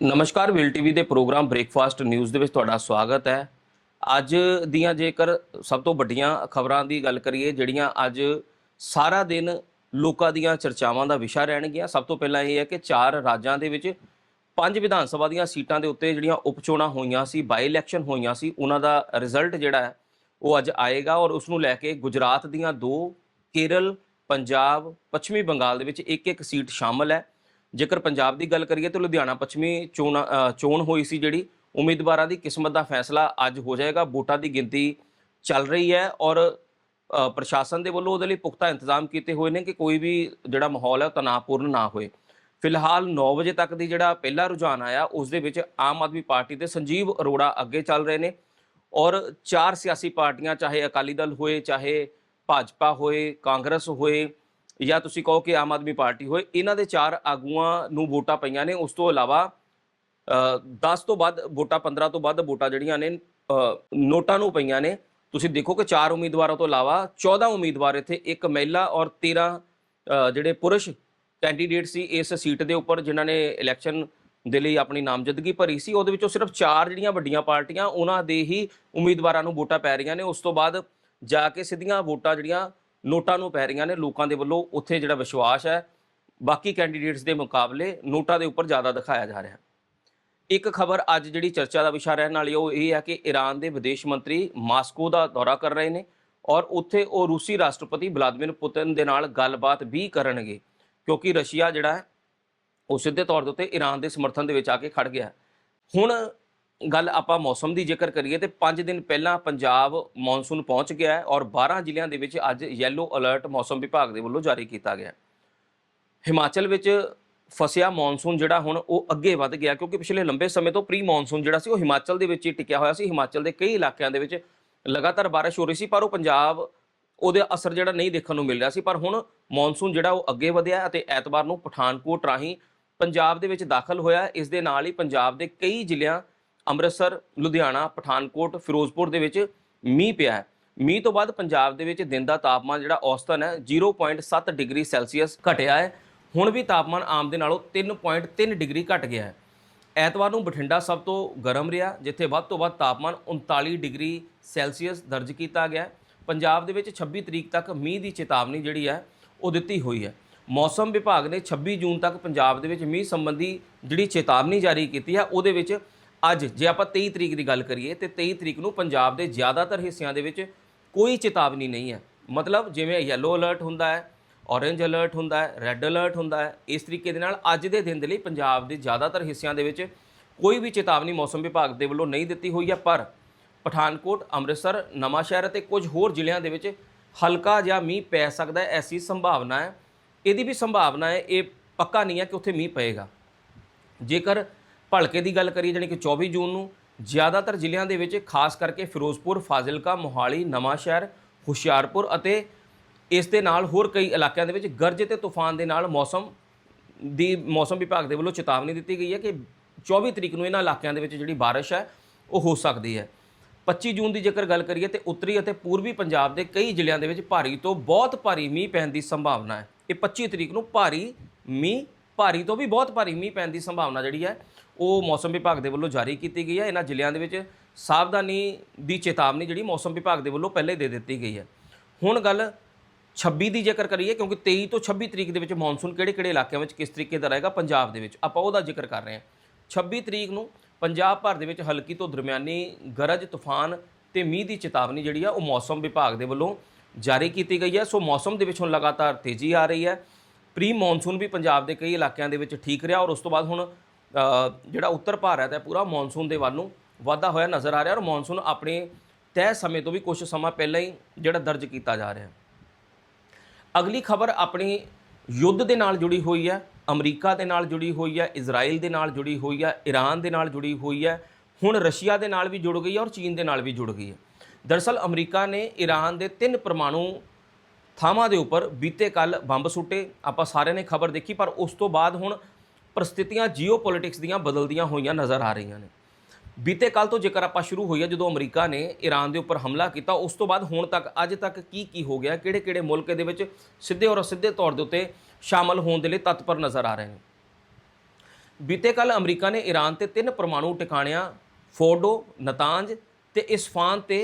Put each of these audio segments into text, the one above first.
ਨਮਸਕਾਰ, ਵਿਲ ਟੀਵੀ ਦੇ ਪ੍ਰੋਗਰਾਮ ਬ੍ਰੇਕਫਾਸਟ ਨਿਊਜ਼ ਦੇ ਵਿੱਚ ਤੁਹਾਡਾ ਸਵਾਗਤ ਹੈ। ਅੱਜ ਦੀਆਂ ਜੇਕਰ ਸਭ ਤੋਂ ਵੱਡੀਆਂ ਖਬਰਾਂ ਦੀ ਗੱਲ ਕਰੀਏ, ਜਿਹੜੀਆਂ ਅੱਜ ਸਾਰਾ ਦਿਨ ਲੋਕਾਂ ਦੀਆਂ ਚਰਚਾਵਾਂ ਦਾ ਵਿਸ਼ਾ ਰਹਿਣਗੀਆਂ, ਸਭ ਤੋਂ ਪਹਿਲਾਂ ਇਹ ਹੈ ਕਿ ਚਾਰ ਰਾਜਾਂ ਦੇ ਵਿੱਚ ਪੰਜ ਵਿਧਾਨ ਸਭਾ ਦੀਆਂ ਸੀਟਾਂ ਦੇ ਉੱਤੇ ਜਿਹੜੀਆਂ ਉਪਚੋਣਾਂ ਹੋਈਆਂ ਸੀ ਬਾਈ ਇਲੈਕਸ਼ਨ ਹੋਈਆਂ ਸੀ, ਉਹਨਾਂ ਦਾ ਰਿਜ਼ਲਟ ਜਿਹੜਾ ਹੈ, ਉਹ ਅੱਜ ਆਏਗਾ ਔਰ ਉਸ ਨੂੰ ਲੈ ਕੇ ਗੁਜਰਾਤ ਦੀਆਂ ਦੋ, ਕੇਰਲ, ਪੰਜਾਬ, ਪੱਛਮੀ ਬੰਗਾਲ ਦੇ ਵਿੱਚ ਇੱਕ ਇੱਕ ਸੀਟ ਸ਼ਾਮਲ ਹੈ। ਜੇਕਰ ਪੰਜਾਬ ਦੀ ਗੱਲ ਕਰੀਏ ਤਾਂ ਲੁਧਿਆਣਾ ਪੱਛਮੀ ਚੋਣ ਚੋਣ ਹੋਈ ਸੀ ਜਿਹੜੀ, ਉਮੀਦਵਾਰਾਂ ਦੀ ਕਿਸਮਤ ਦਾ ਫੈਸਲਾ ਅੱਜ ਹੋ ਜਾਏਗਾ, ਵੋਟਾਂ ਦੀ ਗਿਣਤੀ ਚੱਲ ਰਹੀ ਹੈ ਔਰ ਪ੍ਰਸ਼ਾਸਨ ਦੇ ਵੱਲੋਂ ਉਹਦੇ ਲਈ ਪੁਖਤਾ ਇੰਤਜ਼ਾਮ ਕੀਤੇ ਹੋਏ ਨੇ ਕਿ ਕੋਈ ਵੀ ਜਿਹੜਾ ਮਾਹੌਲ ਹੈ ਉਹ ਤਣਾਅਪੂਰਨ ਨਾ ਹੋਏ। ਫਿਲਹਾਲ 9 ਵਜੇ ਤੱਕ ਦੀ ਜਿਹੜਾ ਪਹਿਲਾ ਰੁਝਾਨ ਆਇਆ, ਉਸ ਦੇ ਵਿੱਚ ਆਮ ਆਦਮੀ ਪਾਰਟੀ ਦੇ ਸੰਜੀਵ ਅਰੋੜਾ ਅੱਗੇ ਚੱਲ ਰਹੇ ਨੇ ਔਰ ਚਾਰ ਸਿਆਸੀ ਪਾਰਟੀਆਂ, ਚਾਹੇ ਅਕਾਲੀ ਦਲ ਹੋਏ, ਚਾਹੇ ਭਾਜਪਾ ਹੋਏ, ਕਾਂਗਰਸ ਹੋਏ ਜਾਂ ਤੁਸੀਂ ਕਹੋ ਕਿ ਆਮ ਆਦਮੀ ਪਾਰਟੀ ਹੋਏ ਇਹਨਾਂ ਦੇ ਚਾਰ ਆਗੂਆਂ ਨੂੰ ਵੋਟਾਂ ਪਈਆਂ ਨੇ। ਉਸ ਤੋਂ ਇਲਾਵਾ ਅ, 10 ਤੋਂ ਵੱਧ ਵੋਟਾਂ 15 ਤੋਂ ਵੱਧ ਵੋਟਾਂ ਜਿਹੜੀਆਂ ਨੇ ਨੋਟਾਂ ਨੂੰ ਪਈਆਂ ਨੇ। ਤੁਸੀਂ ਦੇਖੋ ਕਿ ਚਾਰ ਉਮੀਦਵਾਰਾਂ ਤੋਂ ਇਲਾਵਾ 14 ਉਮੀਦਵਾਰ ਇੱਥੇ ਇੱਕ ਮਹਿਲਾ ਔਰ 13 ਜਿਹੜੇ ਪੁਰਸ਼ ਕੈਂਡੀਡੇਟ ਸੀ ਇਸ ਸੀਟ ਦੇ ਉੱਪਰ ਜਿਨ੍ਹਾਂ ਨੇ ਇਲੈਕਸ਼ਨ ਦੇ ਲਈ ਆਪਣੀ ਨਾਮਜ਼ਦਗੀ ਭਰੀ ਸੀ। ਉਹਦੇ ਵਿੱਚੋਂ ਸਿਰਫ ਚਾਰ ਜਿਹੜੀਆਂ ਵੱਡੀਆਂ ਪਾਰਟੀਆਂ ਉਹਨਾਂ ਦੇ ਹੀ ਉਮੀਦਵਾਰਾਂ ਨੂੰ ਵੋਟਾਂ ਪੈ ਰਹੀਆਂ ਨੇ। ਉਸ ਤੋਂ ਬਾਅਦ ਜਾ ਕੇ ਸਿੱਧੀਆਂ ਵੋਟਾਂ ਜਿਹੜੀਆਂ ਨੋਟਾਂ ਨੂੰ ਪੈ ਰਹੀਆਂ ਨੇ ਲੋਕਾਂ ਦੇ ਵੱਲੋਂ, ਉੱਥੇ ਜਿਹੜਾ ਵਿਸ਼ਵਾਸ ਹੈ, ਬਾਕੀ ਕੈਂਡੀਡੇਟਸ ਦੇ ਮੁਕਾਬਲੇ ਨੋਟਾਂ ਦੇ ਉੱਪਰ ਜ਼ਿਆਦਾ ਦਿਖਾਇਆ ਜਾ ਰਿਹਾ। ਇੱਕ ਖਬਰ ਅੱਜ ਜਿਹੜੀ ਚਰਚਾ ਦਾ ਵਿਸ਼ਾ ਰਹਿਣ ਵਾਲੀ ਉਹ ਇਹ ਹੈ ਕਿ ਈਰਾਨ ਦੇ ਵਿਦੇਸ਼ ਮੰਤਰੀ ਮਾਸਕੋ ਦਾ ਦੌਰਾ ਕਰ ਰਹੇ ਨੇ ਔਰ ਉੱਥੇ ਉਹ ਰੂਸੀ ਰਾਸ਼ਟਰਪਤੀ ਵਲਾਦੀਮੀਰ ਪੁਤਿਨ ਦੇ ਨਾਲ ਗੱਲਬਾਤ ਵੀ ਕਰਨਗੇ, ਕਿਉਂਕਿ ਰਸ਼ੀਆ ਜਿਹੜਾ ਹੈ, ਉਹ ਸਿੱਧੇ ਤੌਰ ਦੇ ਉੱਤੇ ਈਰਾਨ ਦੇ ਸਮਰਥਨ ਦੇ ਵਿੱਚ ਆ ਕੇ ਖੜ ਗਿਆ। ਹੁਣ ਗੱਲ ਆਪਾਂ ਮੌਸਮ ਦੀ ਜ਼ਿਕਰ ਕਰੀਏ ਤੇ 5 ਦਿਨ ਪਹਿਲਾਂ ਪੰਜਾਬ ਮੌਨਸੂਨ ਪਹੁੰਚ ਗਿਆ ਹੈ ਔਰ 12 ਜ਼ਿਲ੍ਹਿਆਂ ਦੇ ਵਿੱਚ ਅੱਜ ਯੈਲੋ ਅਲਰਟ ਮੌਸਮ ਵਿਭਾਗ ਦੇ ਵੱਲੋਂ ਜਾਰੀ ਕੀਤਾ ਗਿਆ ਹਿਮਾਚਲ ਵਿੱਚ ਫਸਿਆ ਮੌਨਸੂਨ ਜਿਹੜਾ ਹੁਣ ਉਹ ਅੱਗੇ ਵੱਧ ਗਿਆ ਕਿਉਂਕਿ ਪਿਛਲੇ ਲੰਬੇ ਸਮੇਂ ਤੋਂ ਪ੍ਰੀ ਮੌਨਸੂਨ ਜਿਹੜਾ ਸੀ ਉਹ ਹਿਮਾਚਲ ਦੇ ਵਿੱਚ ਹੀ ਟਿਕਿਆ ਹੋਇਆ ਸੀ। ਹਿਮਾਚਲ ਦੇ ਕਈ ਇਲਾਕਿਆਂ ਦੇ ਵਿੱਚ ਲਗਾਤਾਰ ਬਾਰਿਸ਼ ਹੋ ਰਹੀ ਸੀ ਪਰ ਉਹ ਪੰਜਾਬ ਉਹਦੇ ਅਸਰ ਜਿਹੜਾ ਨਹੀਂ ਦੇਖਣ ਨੂੰ ਮਿਲ ਰਿਹਾ ਸੀ। ਪਰ ਹੁਣ ਮੌਨਸੂਨ ਜਿਹੜਾ ਉਹ ਅੱਗੇ ਵਧਿਆ ਅਤੇ ਐਤਵਾਰ ਨੂੰ ਪਠਾਨਕੋਟ ਰਾਹੀਂ ਪੰਜਾਬ ਦੇ ਵਿੱਚ ਦਾਖਲ ਹੋਇਆ ਇਸ ਦੇ ਨਾਲ ਹੀ ਪੰਜਾਬ ਦੇ ਕਈ ਜ਼ਿਲ੍ਹਿਆਂ ਅੰਮ੍ਰਿਤਸਰ, ਲੁਧਿਆਣਾ, ਪਠਾਨਕੋਟ, ਫਿਰੋਜ਼ਪੁਰ ਦੇ ਵਿੱਚ ਮੀਂਹ ਪਿਆ ਹੈ। ਮੀਂਹ ਤੋਂ ਬਾਅਦ ਪੰਜਾਬ ਦੇ ਵਿੱਚ ਦਿਨ ਦਾ ਤਾਪਮਾਨ ਜਿਹੜਾ ਔਸਤਨ ਹੈ 0.7 ਡਿਗਰੀ ਸੈਲਸੀਅਸ ਘਟਿਆ ਹੈ। ਹੁਣ ਵੀ ਤਾਪਮਾਨ ਆਮ ਦੇ ਨਾਲੋਂ 3.3 ਡਿਗਰੀ ਘਟ ਗਿਆ ਹੈ। ਐਤਵਾਰ ਨੂੰ ਬਠਿੰਡਾ ਸਭ ਤੋਂ ਗਰਮ ਰਿਹਾ, ਜਿੱਥੇ ਵੱਧ ਤੋਂ ਵੱਧ ਤਾਪਮਾਨ 39 ਡਿਗਰੀ ਸੈਲਸੀਅਸ ਦਰਜ ਕੀਤਾ ਗਿਆ ਪੰਜਾਬ ਦੇ ਵਿੱਚ 26 ਤਰੀਕ ਤੱਕ ਮੀਂਹ ਦੀ ਚੇਤਾਵਨੀ ਜਿਹੜੀ ਹੈ, ਉਹ ਦਿੱਤੀ ਹੋਈ ਹੈ। ਮੌਸਮ ਵਿਭਾਗ ਨੇ 26 ਜੂਨ ਤੱਕ ਪੰਜਾਬ ਦੇ ਵਿੱਚ ਮੀਂਹ ਸੰਬੰਧੀ ਜਿਹੜੀ ਚੇਤਾਵਨੀ ਜਾਰੀ ਕੀਤੀ ਹੈ, ਉਹਦੇ ਵਿੱਚ ਅੱਜ ਜੇ ਆਪਾਂ 23 ਤਰੀਕ ਦੀ ਗੱਲ ਕਰੀਏ ਤੇ 23 ਤਰੀਕ ਨੂੰ ਪੰਜਾਬ ਦੇ ਜ਼ਿਆਦਾਤਰ ਹਿੱਸਿਆਂ ਦੇ ਵਿੱਚ ਕੋਈ ਚੇਤਾਵਨੀ ਨਹੀਂ ਹੈ। ਮਤਲਬ ਜਿਵੇਂ ਯੈਲੋ ਅਲਰਟ ਹੁੰਦਾ ਹੈ ਔਰੇਂਜ ਅਲਰਟ ਹੁੰਦਾ ਹੈ ਰੈੱਡ ਅਲਰਟ ਹੁੰਦਾ ਹੈ, ਇਸ ਤਰੀਕੇ ਦੇ ਨਾਲ ਅੱਜ ਦੇ ਦਿਨ ਦੇ ਲਈ ਪੰਜਾਬ ਦੇ ਜ਼ਿਆਦਾਤਰ ਹਿੱਸਿਆਂ ਦੇ ਵਿੱਚ ਕੋਈ ਵੀ ਚੇਤਾਵਨੀ ਮੌਸਮ ਵਿਭਾਗ ਦੇ ਵੱਲੋਂ ਨਹੀਂ ਦਿੱਤੀ ਹੋਈ ਹੈ, ਪਰ ਪਠਾਨਕੋਟ, ਅੰਮ੍ਰਿਤਸਰ, ਨਵਾਂਸ਼ਹਿਰ ਅਤੇ ਕੁਝ ਹੋਰ ਜ਼ਿਲ੍ਹਿਆਂ ਦੇ ਵਿੱਚ ਹਲਕਾ ਜਿਹਾ ਮੀਂਹ ਪੈ ਸਕਦਾ ਹੈ, ਐਸੀ ਸੰਭਾਵਨਾ ਹੈ। ਇਹਦੀ ਵੀ ਸੰਭਾਵਨਾ ਹੈ, ਇਹ ਪੱਕਾ ਨਹੀਂ ਹੈ ਕਿ ਉੱਥੇ ਮੀਂਹ ਪਏਗਾ। ਜੇਕਰ ਭਲਕੇ ਦੀ ਗੱਲ ਕਰੀਏ ਜਾਣੀ ਕਿ 24 ਜੂਨ ਨੂੰ ਜ਼ਿਆਦਾਤਰ ਜ਼ਿਲ੍ਹਿਆਂ ਦੇ ਵਿੱਚ, ਖਾਸ ਕਰਕੇ ਫਿਰੋਜ਼ਪੁਰ, ਫਾਜ਼ਿਲਕਾ, ਮੋਹਾਲੀ, ਨਵਾਂਸ਼ਹਿਰ, ਹੁਸ਼ਿਆਰਪੁਰ ਅਤੇ ਇਸ ਦੇ ਨਾਲ ਹੋਰ ਕਈ ਇਲਾਕਿਆਂ ਦੇ ਵਿੱਚ ਗਰਜ ਤੇ ਤੂਫਾਨ ਦੇ ਨਾਲ ਮੌਸਮ ਦੀ, ਮੌਸਮ ਵਿਭਾਗ ਦੇ ਵੱਲੋਂ ਚੇਤਾਵਨੀ ਦਿੱਤੀ ਗਈ ਹੈ ਕਿ 24 ਤਰੀਕ ਨੂੰ ਇਹਨਾਂ ਇਲਾਕਿਆਂ ਦੇ ਵਿੱਚ ਜਿਹੜੀ ਬਾਰਿਸ਼ ਹੈ, ਉਹ ਹੋ ਸਕਦੀ ਹੈ। 25 ਜੂਨ ਦੀ ਜੇਕਰ ਗੱਲ ਕਰੀਏ ਤੇ ਉੱਤਰੀ ਅਤੇ ਪੂਰਬੀ ਪੰਜਾਬ ਦੇ ਕਈ ਜ਼ਿਲ੍ਹਿਆਂ ਦੇ ਵਿੱਚ ਭਾਰੀ ਤੋਂ ਬਹੁਤ ਭਾਰੀ ਮੀਂਹ ਪੈਣ ਦੀ ਸੰਭਾਵਨਾ ਹੈ। ਇਹ 25 ਤਰੀਕ ਨੂੰ ਭਾਰੀ ਮੀਂਹ ਭਾਰੀ ਤੋਂ ਵੀ ਬਹੁਤ ਭਾਰੀ ਮੀਂਹ ਪੈਣ ਦੀ ਸੰਭਾਵਨਾ ਜਿਹੜੀ ਹੈ, ਉਹ ਮੌਸਮ ਵਿਭਾਗ ਦੇ ਵੱਲੋਂ ਜਾਰੀ ਕੀਤੀ ਗਈ ਹੈ। ਇਹਨਾਂ ਜ਼ਿਲ੍ਹਿਆਂ ਦੇ ਵਿੱਚ ਸਾਵਧਾਨੀ ਦੀ ਚੇਤਾਵਨੀ ਜਿਹੜੀ ਮੌਸਮ ਵਿਭਾਗ ਦੇ ਵੱਲੋਂ ਪਹਿਲੇ ਦੇ ਦਿੱਤੀ ਗਈ ਹੈ। ਹੁਣ ਗੱਲ 26 ਦੀ ਜ਼ਿਕਰ ਕਰੀਏ, ਕਿਉਂਕਿ 23 ਤੋਂ 26 ਤਰੀਕ ਦੇ ਵਿੱਚ ਮੌਨਸੂਨ ਕਿਹੜੇ-ਕਿਹੜੇ ਇਲਾਕਿਆਂ ਵਿੱਚ ਕਿਸ ਤਰੀਕੇ ਦਾ ਰਹੇਗਾ, ਪੰਜਾਬ ਦੇ ਵਿੱਚ ਆਪਾਂ ਉਹਦਾ ਜ਼ਿਕਰ ਕਰ ਰਹੇ ਹਾਂ। 26 ਤਰੀਕ ਨੂੰ ਪੰਜਾਬ ਭਰ ਦੇ ਵਿੱਚ ਹਲਕੀ ਤੋਂ ਦਰਮਿਆਨੀ ਗਰਜ, ਤੂਫਾਨ ਤੇ ਮੀਂਹ ਦੀ ਚੇਤਾਵਨੀ ਜਿਹੜੀ ਆ, ਉਹ ਮੌਸਮ ਵਿਭਾਗ ਦੇ ਵੱਲੋਂ ਜਾਰੀ ਕੀਤੀ ਗਈ ਹੈ। ਸੋ ਮੌਸਮ ਦੇ ਵਿੱਚ ਹੁਣ ਲਗਾਤਾਰ ਤੇਜ਼ੀ ਆ ਰਹੀ ਹੈ। ਪ੍ਰੀ ਮੌਨਸੂਨ ਵੀ ਪੰਜਾਬ ਦੇ ਕਈ ਇਲਾਕਿਆਂ ਦੇ ਵਿੱਚ ਠੀਕ ਰਿਹਾ ਔਰ ਉਸ ਤੋਂ ਬਾਅਦ ਹੁਣ ਜਿਹੜਾ ਉੱਤਰ ਭਾਰਤ ਹੈ, ਪੂਰਾ ਮੌਨਸੂਨ ਦੇ ਵੱਲ ਨੂੰ ਵਾਧਾ ਹੋਇਆ ਨਜ਼ਰ ਆ ਰਿਹਾ ਔਰ ਮੌਨਸੂਨ ਆਪਣੇ ਤੈਅ ਸਮੇਂ ਤੋਂ ਵੀ ਕੁਝ ਸਮਾਂ ਪਹਿਲਾਂ ਹੀ ਜਿਹੜਾ ਦਰਜ ਕੀਤਾ ਜਾ ਰਿਹਾ। ਹੈ ਅਗਲੀ ਖਬਰ ਆਪਣੀ ਯੁੱਧ ਦੇ ਨਾਲ ਜੁੜੀ ਹੋਈ ਹੈ, ਅਮਰੀਕਾ ਦੇ ਨਾਲ ਜੁੜੀ ਹੋਈ ਹੈ, ਇਜ਼ਰਾਈਲ ਦੇ ਨਾਲ ਜੁੜੀ ਹੋਈ ਹੈ ਈਰਾਨ ਦੇ ਨਾਲ ਜੁੜੀ ਹੋਈ ਹੈ, ਹੁਣ ਰਸ਼ੀਆ ਦੇ ਨਾਲ ਵੀ ਜੁੜ ਗਈ ਹੈ ਔਰ ਚੀਨ ਦੇ ਨਾਲ ਵੀ ਜੁੜ ਗਈ ਹੈ। ਦਰਅਸਲ ਅਮਰੀਕਾ ਨੇ ਈਰਾਨ ਦੇ ਤਿੰਨ ਪਰਮਾਣੂ ਥਾਵਾਂ ਦੇ ਉੱਪਰ ਬੀਤੇ ਕੱਲ ਬੰਬ ਸੁੱਟੇ। ਆਪਾਂ ਸਾਰਿਆਂ ਨੇ ਖਬਰ ਦੇਖੀ, ਪਰ ਉਸ ਤੋਂ ਬਾਅਦ ਹੁਣ ਪ੍ਰਸਥਿਤੀਆਂ ਜੀਓਪੋਲਿਟਿਕਸ ਦੀਆਂ ਬਦਲਦੀਆਂ ਹੋਈਆਂ ਨਜ਼ਰ ਆ ਰਹੀਆਂ ਨੇ। ਬੀਤੇ ਕੱਲ ਤੋਂ ਜੇਕਰ ਆਪਾਂ ਸ਼ੁਰੂ ਹੋਈ ਜਦੋਂ ਅਮਰੀਕਾ ਨੇ ਈਰਾਨ ਦੇ ਉੱਪਰ ਹਮਲਾ ਕੀਤਾ, ਉਸ ਤੋਂ ਬਾਅਦ ਹੁਣ ਤੱਕ, ਅੱਜ ਤੱਕ ਕੀ ਕੀ ਹੋ ਗਿਆ ਕਿਹੜੇ ਕਿਹੜੇ ਮੁਲਕ ਦੇ ਵਿੱਚ ਸਿੱਧੇ ਔਰ ਅਸਿੱਧੇ ਤੌਰ ਦੇ ਉੱਤੇ ਸ਼ਾਮਲ ਹੋਣ ਦੇ ਲਈ ਤਤਪਰ ਨਜ਼ਰ ਆ ਰਹੇ ਨੇ? ਬੀਤੇ ਕੱਲ ਅਮਰੀਕਾ ਨੇ ਈਰਾਨ ਤੇ ਤਿੰਨ ਪਰਮਾਣੂ ਟਿਕਾਣਿਆਂ, ਫੋਰਡੋ, ਨਤਾਂਜ ਤੇ ਇਸਫਾਨ ਤੇ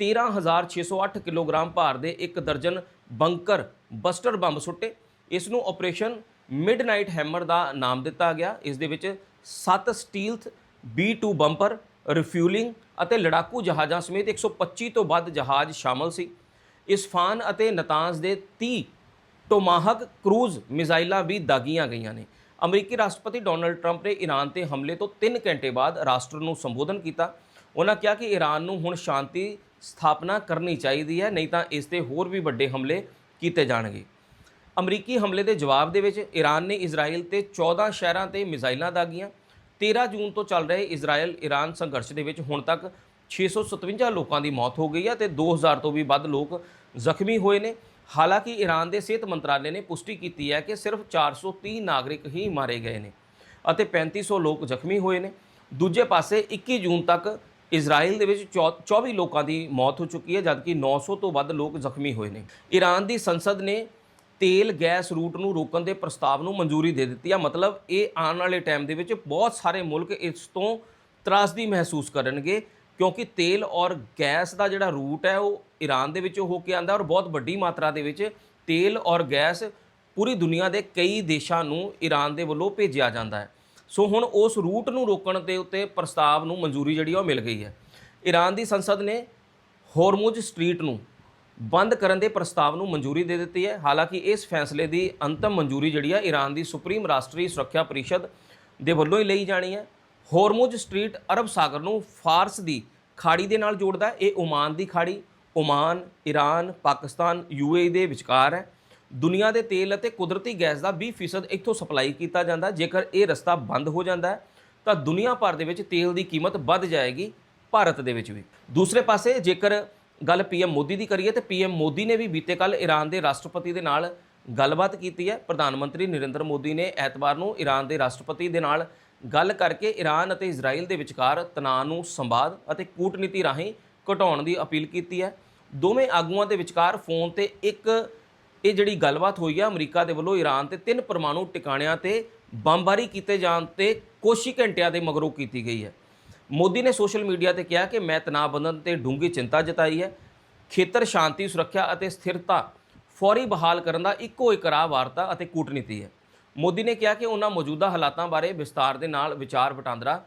13608 ਕਿਲੋਗ੍ਰਾਮ ਭਾਰ ਦੇ ਇੱਕ ਦਰਜਨ ਬੰਕਰ, ਬਸਟਰ ਬੰਬ ਸੁੱਟੇ। ਇਸ ਨੂੰ ਆਪਰੇਸ਼ਨ ਮਿਡਨਾਈਟ ਹੈਮਰ ਦਾ ਨਾਮ ਦਿੱਤਾ ਗਿਆ। ਇਸ ਦੇ ਵਿੱਚ 7 ਸਟੀਲਥ B2 ਬੰਪਰ ਰਿਫਿਊਲਿੰਗ ਅਤੇ ਲੜਾਕੂ ਜਹਾਜ਼ਾਂ ਸਮੇਤ 125 ਤੋਂ ਵੱਧ ਜਹਾਜ਼ ਸ਼ਾਮਲ ਸੀ। ਇਸਫਾਨ ਅਤੇ ਨਤਾਂਜ਼ ਦੇ 30 ਟੋਮਾਹਕ ਕਰੂਜ਼ ਮਿਜ਼ਾਈਲਾਂ ਵੀ ਦਾਗੀਆਂ ਗਈਆਂ ਨੇ। ਅਮਰੀਕੀ ਰਾਸ਼ਟਰਪਤੀ ਡੋਨਲਡ ਟਰੰਪ ਨੇ ਈਰਾਨ ਤੇ ਹਮਲੇ ਤੋਂ 3 ਘੰਟੇ ਬਾਅਦ ਰਾਸ਼ਟਰ ਨੂੰ ਸੰਬੋਧਨ ਕੀਤਾ। ਉਹਨਾਂ ਕਿਹਾ ਕਿ ਈਰਾਨ ਨੂੰ ਹੁਣ ਸ਼ਾਂਤੀ ਸਥਾਪਨਾ ਕਰਨੀ ਚਾਹੀਦੀ ਹੈ, ਨਹੀਂ ਤਾਂ ਇਸ ਤੇ ਹੋਰ ਵੀ ਵੱਡੇ ਹਮਲੇ ਕੀਤੇ ਜਾਣਗੇ। ਅਮਰੀਕੀ ਹਮਲੇ ਦੇ ਜਵਾਬ ਦੇ ਵਿੱਚ ਈਰਾਨ ਨੇ ਇਜ਼ਰਾਈਲ ਤੇ 14 ਸ਼ਹਿਰਾਂ ਤੇ ਮਿਜ਼ਾਈਲਾਂ ਦਾਗੀਆਂ। 13 ਜੂਨ ਤੋਂ ਚੱਲ ਰਹੇ ਇਜ਼ਰਾਈਲ ਈਰਾਨ ਸੰਘਰਸ਼ ਦੇ ਵਿੱਚ ਹੁਣ ਤੱਕ 657 ਲੋਕਾਂ ਦੀ ਮੌਤ ਹੋ ਗਈ ਹੈ ਤੇ 2000 ਤੋਂ ਵੀ ਵੱਧ ਲੋਕ ਜ਼ਖਮੀ ਹੋਏ ਨੇ। ਹਾਲਾਂਕਿ ਈਰਾਨ ਦੇ ਸਿਹਤ ਮੰਤਰਾਲੇ ਨੇ ਪੁਸ਼ਟੀ ਕੀਤੀ ਹੈ ਕਿ ਸਿਰਫ 430 ਨਾਗਰਿਕ ਹੀ ਮਾਰੇ ਗਏ ਨੇ ਅਤੇ 3500 ਲੋਕ ਜ਼ਖਮੀ ਹੋਏ ਨੇ। ਦੂਜੇ ਪਾਸੇ 21 ਜੂਨ ਤੱਕ ਇਜ਼ਰਾਈਲ ਦੇ ਵਿੱਚ ਚੌ- 24 ਲੋਕਾਂ ਦੀ ਮੌਤ ਹੋ ਚੁੱਕੀ ਹੈ, ਜਦਕਿ 900 ਤੋਂ ਵੱਧ ਲੋਕ ਜ਼ਖਮੀ ਹੋਏ ਨੇ। ਈਰਾਨ ਦੀ ਸੰਸਦ ਨੇ ਤੇਲ ਗੈਸ ਰੂਟ ਨੂੰ ਰੋਕਣ ਦੇ ਪ੍ਰਸਤਾਵ ਨੂੰ ਮਨਜ਼ੂਰੀ ਦੇ ਦਿੱਤੀ ਆ। ਮਤਲਬ ਇਹ ਆਉਣ ਵਾਲੇ ਟਾਈਮ ਦੇ ਵਿੱਚ ਬਹੁਤ ਸਾਰੇ ਮੁਲਕ ਇਸ ਤੋਂ ਤਰਾਸਦੀ ਮਹਿਸੂਸ ਕਰਨਗੇ, ਕਿਉਂਕਿ ਤੇਲ ਔਰ ਗੈਸ ਦਾ ਜਿਹੜਾ ਰੂਟ ਹੈ, ਉਹ ਈਰਾਨ ਦੇ ਵਿੱਚੋਂ ਹੋ ਕੇ ਆਂਦਾ ਔਰ ਬਹੁਤ ਵੱਡੀ ਮਾਤਰਾ ਦੇ ਵਿੱਚ ਤੇਲ ਔਰ ਗੈਸ ਪੂਰੀ ਦੁਨੀਆ ਦੇ ਕਈ ਦੇਸ਼ਾਂ ਨੂੰ ਈਰਾਨ ਦੇ ਵੱਲੋਂ ਭੇਜਿਆ ਜਾਂਦਾ ਹੈ। ਸੋ ਹੁਣ ਉਸ ਰੂਟ ਨੂੰ ਰੋਕਣ ਦੇ ਉੱਤੇ ਪ੍ਰਸਤਾਵ ਨੂੰ ਮਨਜ਼ੂਰੀ ਜਿਹੜੀ ਆ ਉਹ ਮਿਲ ਗਈ ਹੈ। ਈਰਾਨ ਦੀ ਸੰਸਦ ਨੇ ਹੋਰਮੁਜ਼ ਸਟਰੀਟ ਨੂੰ ਬੰਦ ਕਰਨ ਦੇ ਪ੍ਰਸਤਾਵ ਨੂੰ ਮਨਜ਼ੂਰੀ ਦੇ ਦਿੱਤੀ ਹੈ। ਹਾਲਾਂਕਿ ਇਸ ਫੈਸਲੇ ਦੀ ਅੰਤਮ ਮਨਜ਼ੂਰੀ ਜਿਹੜੀ ਆ ਈਰਾਨ ਦੀ ਸੁਪਰੀਮ ਰਾਸ਼ਟਰੀ ਸੁਰੱਖਿਆ ਪਰਿਸ਼ਦ ਦੇ ਵੱਲੋਂ ਹੀ ਲਈ ਜਾਣੀ ਹੈ। ਹੋਰਮੁਜ਼ ਸਟਰੀਟ ਅਰਬ ਸਾਗਰ ਨੂੰ ਫਾਰਸ ਦੀ ਖਾੜੀ ਦੇ ਨਾਲ ਜੋੜਦਾ ਹੈ। ਇਹ ਓਮਾਨ ਦੀ ਖਾੜੀ, ਓਮਾਨ, ਈਰਾਨ, ਪਾਕਿਸਤਾਨ ਯੂਏਈ ਦੇ ਵਿਚਕਾਰ ਹੈ। ਦੁਨੀਆ ਦੇ ਤੇਲ ਅਤੇ ਕੁਦਰਤੀ ਗੈਸ ਦਾ 20% ਇੱਥੋਂ ਸਪਲਾਈ ਕੀਤਾ ਜਾਂਦਾ। ਜੇਕਰ ਇਹ ਰਸਤਾ ਬੰਦ ਹੋ ਜਾਂਦਾ ਹੈ, ਤਾਂ ਦੁਨੀਆ ਭਰ ਦੇ ਵਿੱਚ ਤੇਲ ਦੀ ਕੀਮਤ ਵੱਧ ਜਾਏਗੀ, ਭਾਰਤ ਦੇ ਵਿੱਚ ਵੀ। ਦੂਸਰੇ ਪਾਸੇ, ਜੇਕਰ ਗੱਲ ਪੀਐਮ ਮੋਦੀ ਦੀ ਕਰੀਏ, ਤੇ ਪੀਐਮ ਮੋਦੀ ਨੇ ਵੀ ਬੀਤੇ ਕੱਲ ਈਰਾਨ ਦੇ ਰਾਸ਼ਟਰਪਤੀ ਦੇ ਨਾਲ ਗੱਲਬਾਤ ਕੀਤੀ ਹੈ। ਪ੍ਰਧਾਨ ਮੰਤਰੀ ਨਰਿੰਦਰ ਮੋਦੀ ਨੇ ਐਤਵਾਰ ਨੂੰ ਈਰਾਨ ਦੇ ਰਾਸ਼ਟਰਪਤੀ ਦੇ ਨਾਲ ਗੱਲ ਕਰਕੇ ਈਰਾਨ ਅਤੇ ਇਜ਼ਰਾਈਲ ਦੇ ਵਿਚਕਾਰ ਤਣਾਅ ਨੂੰ ਸੰਵਾਦ ਅਤੇ ਕੂਟਨੀਤੀ ਰਾਹੀਂ ਘਟਾਉਣ ਦੀ ਅਪੀਲ ਕੀਤੀ ਹੈ। ਦੋਵੇਂ ਆਗੂਆਂ ਦੇ ਵਿਚਕਾਰ ਫੋਨ ਤੇ ਇੱਕ ਇਹ ਜਿਹੜੀ ਗੱਲਬਾਤ ਹੋਈ ਆ, ਅਮਰੀਕਾ ਦੇ ਵੱਲੋਂ ਈਰਾਨ ਤੇ ਤਿੰਨ ਪਰਮਾਣੂ ਟਿਕਾਣਿਆਂ ਤੇ ਬੰਬਾਰੀ ਕੀਤੇ ਜਾਣ ਤੇ ਕੋਸ਼ੀ ਘੰਟਿਆਂ ਦੇ ਮਗਰੋਂ ਕੀਤੀ ਗਈ ਹੈ। ਮੋਦੀ ਨੇ ਸੋਸ਼ਲ ਮੀਡੀਆ ਤੇ ਕਿਹਾ ਕਿ ਮੈਂ ਤਣਾਅ ਬੰਧਨ ਤੇ ਡੂੰਘੀ ਚਿੰਤਾ ਜਤਾਈ ਹੈ। ਖੇਤਰ ਸ਼ਾਂਤੀ, ਸੁਰੱਖਿਆ ਅਤੇ ਸਥਿਰਤਾ ਫੌਰੀ ਬਹਾਲ ਕਰਨ ਦਾ ਇੱਕੋ ਇੱਕ ਰਾਹ ਵਾਰਤਾ ਅਤੇ ਕੂਟਨੀਤੀ ਹੈ। ਮੋਦੀ ਨੇ ਕਿਹਾ ਕਿ ਉਹਨਾਂ ਮੌਜੂਦਾ ਹਾਲਾਤਾਂ ਬਾਰੇ ਵਿਸਤਾਰ ਦੇ ਨਾਲ ਵਿਚਾਰ ਵਟਾਂਦਰਾ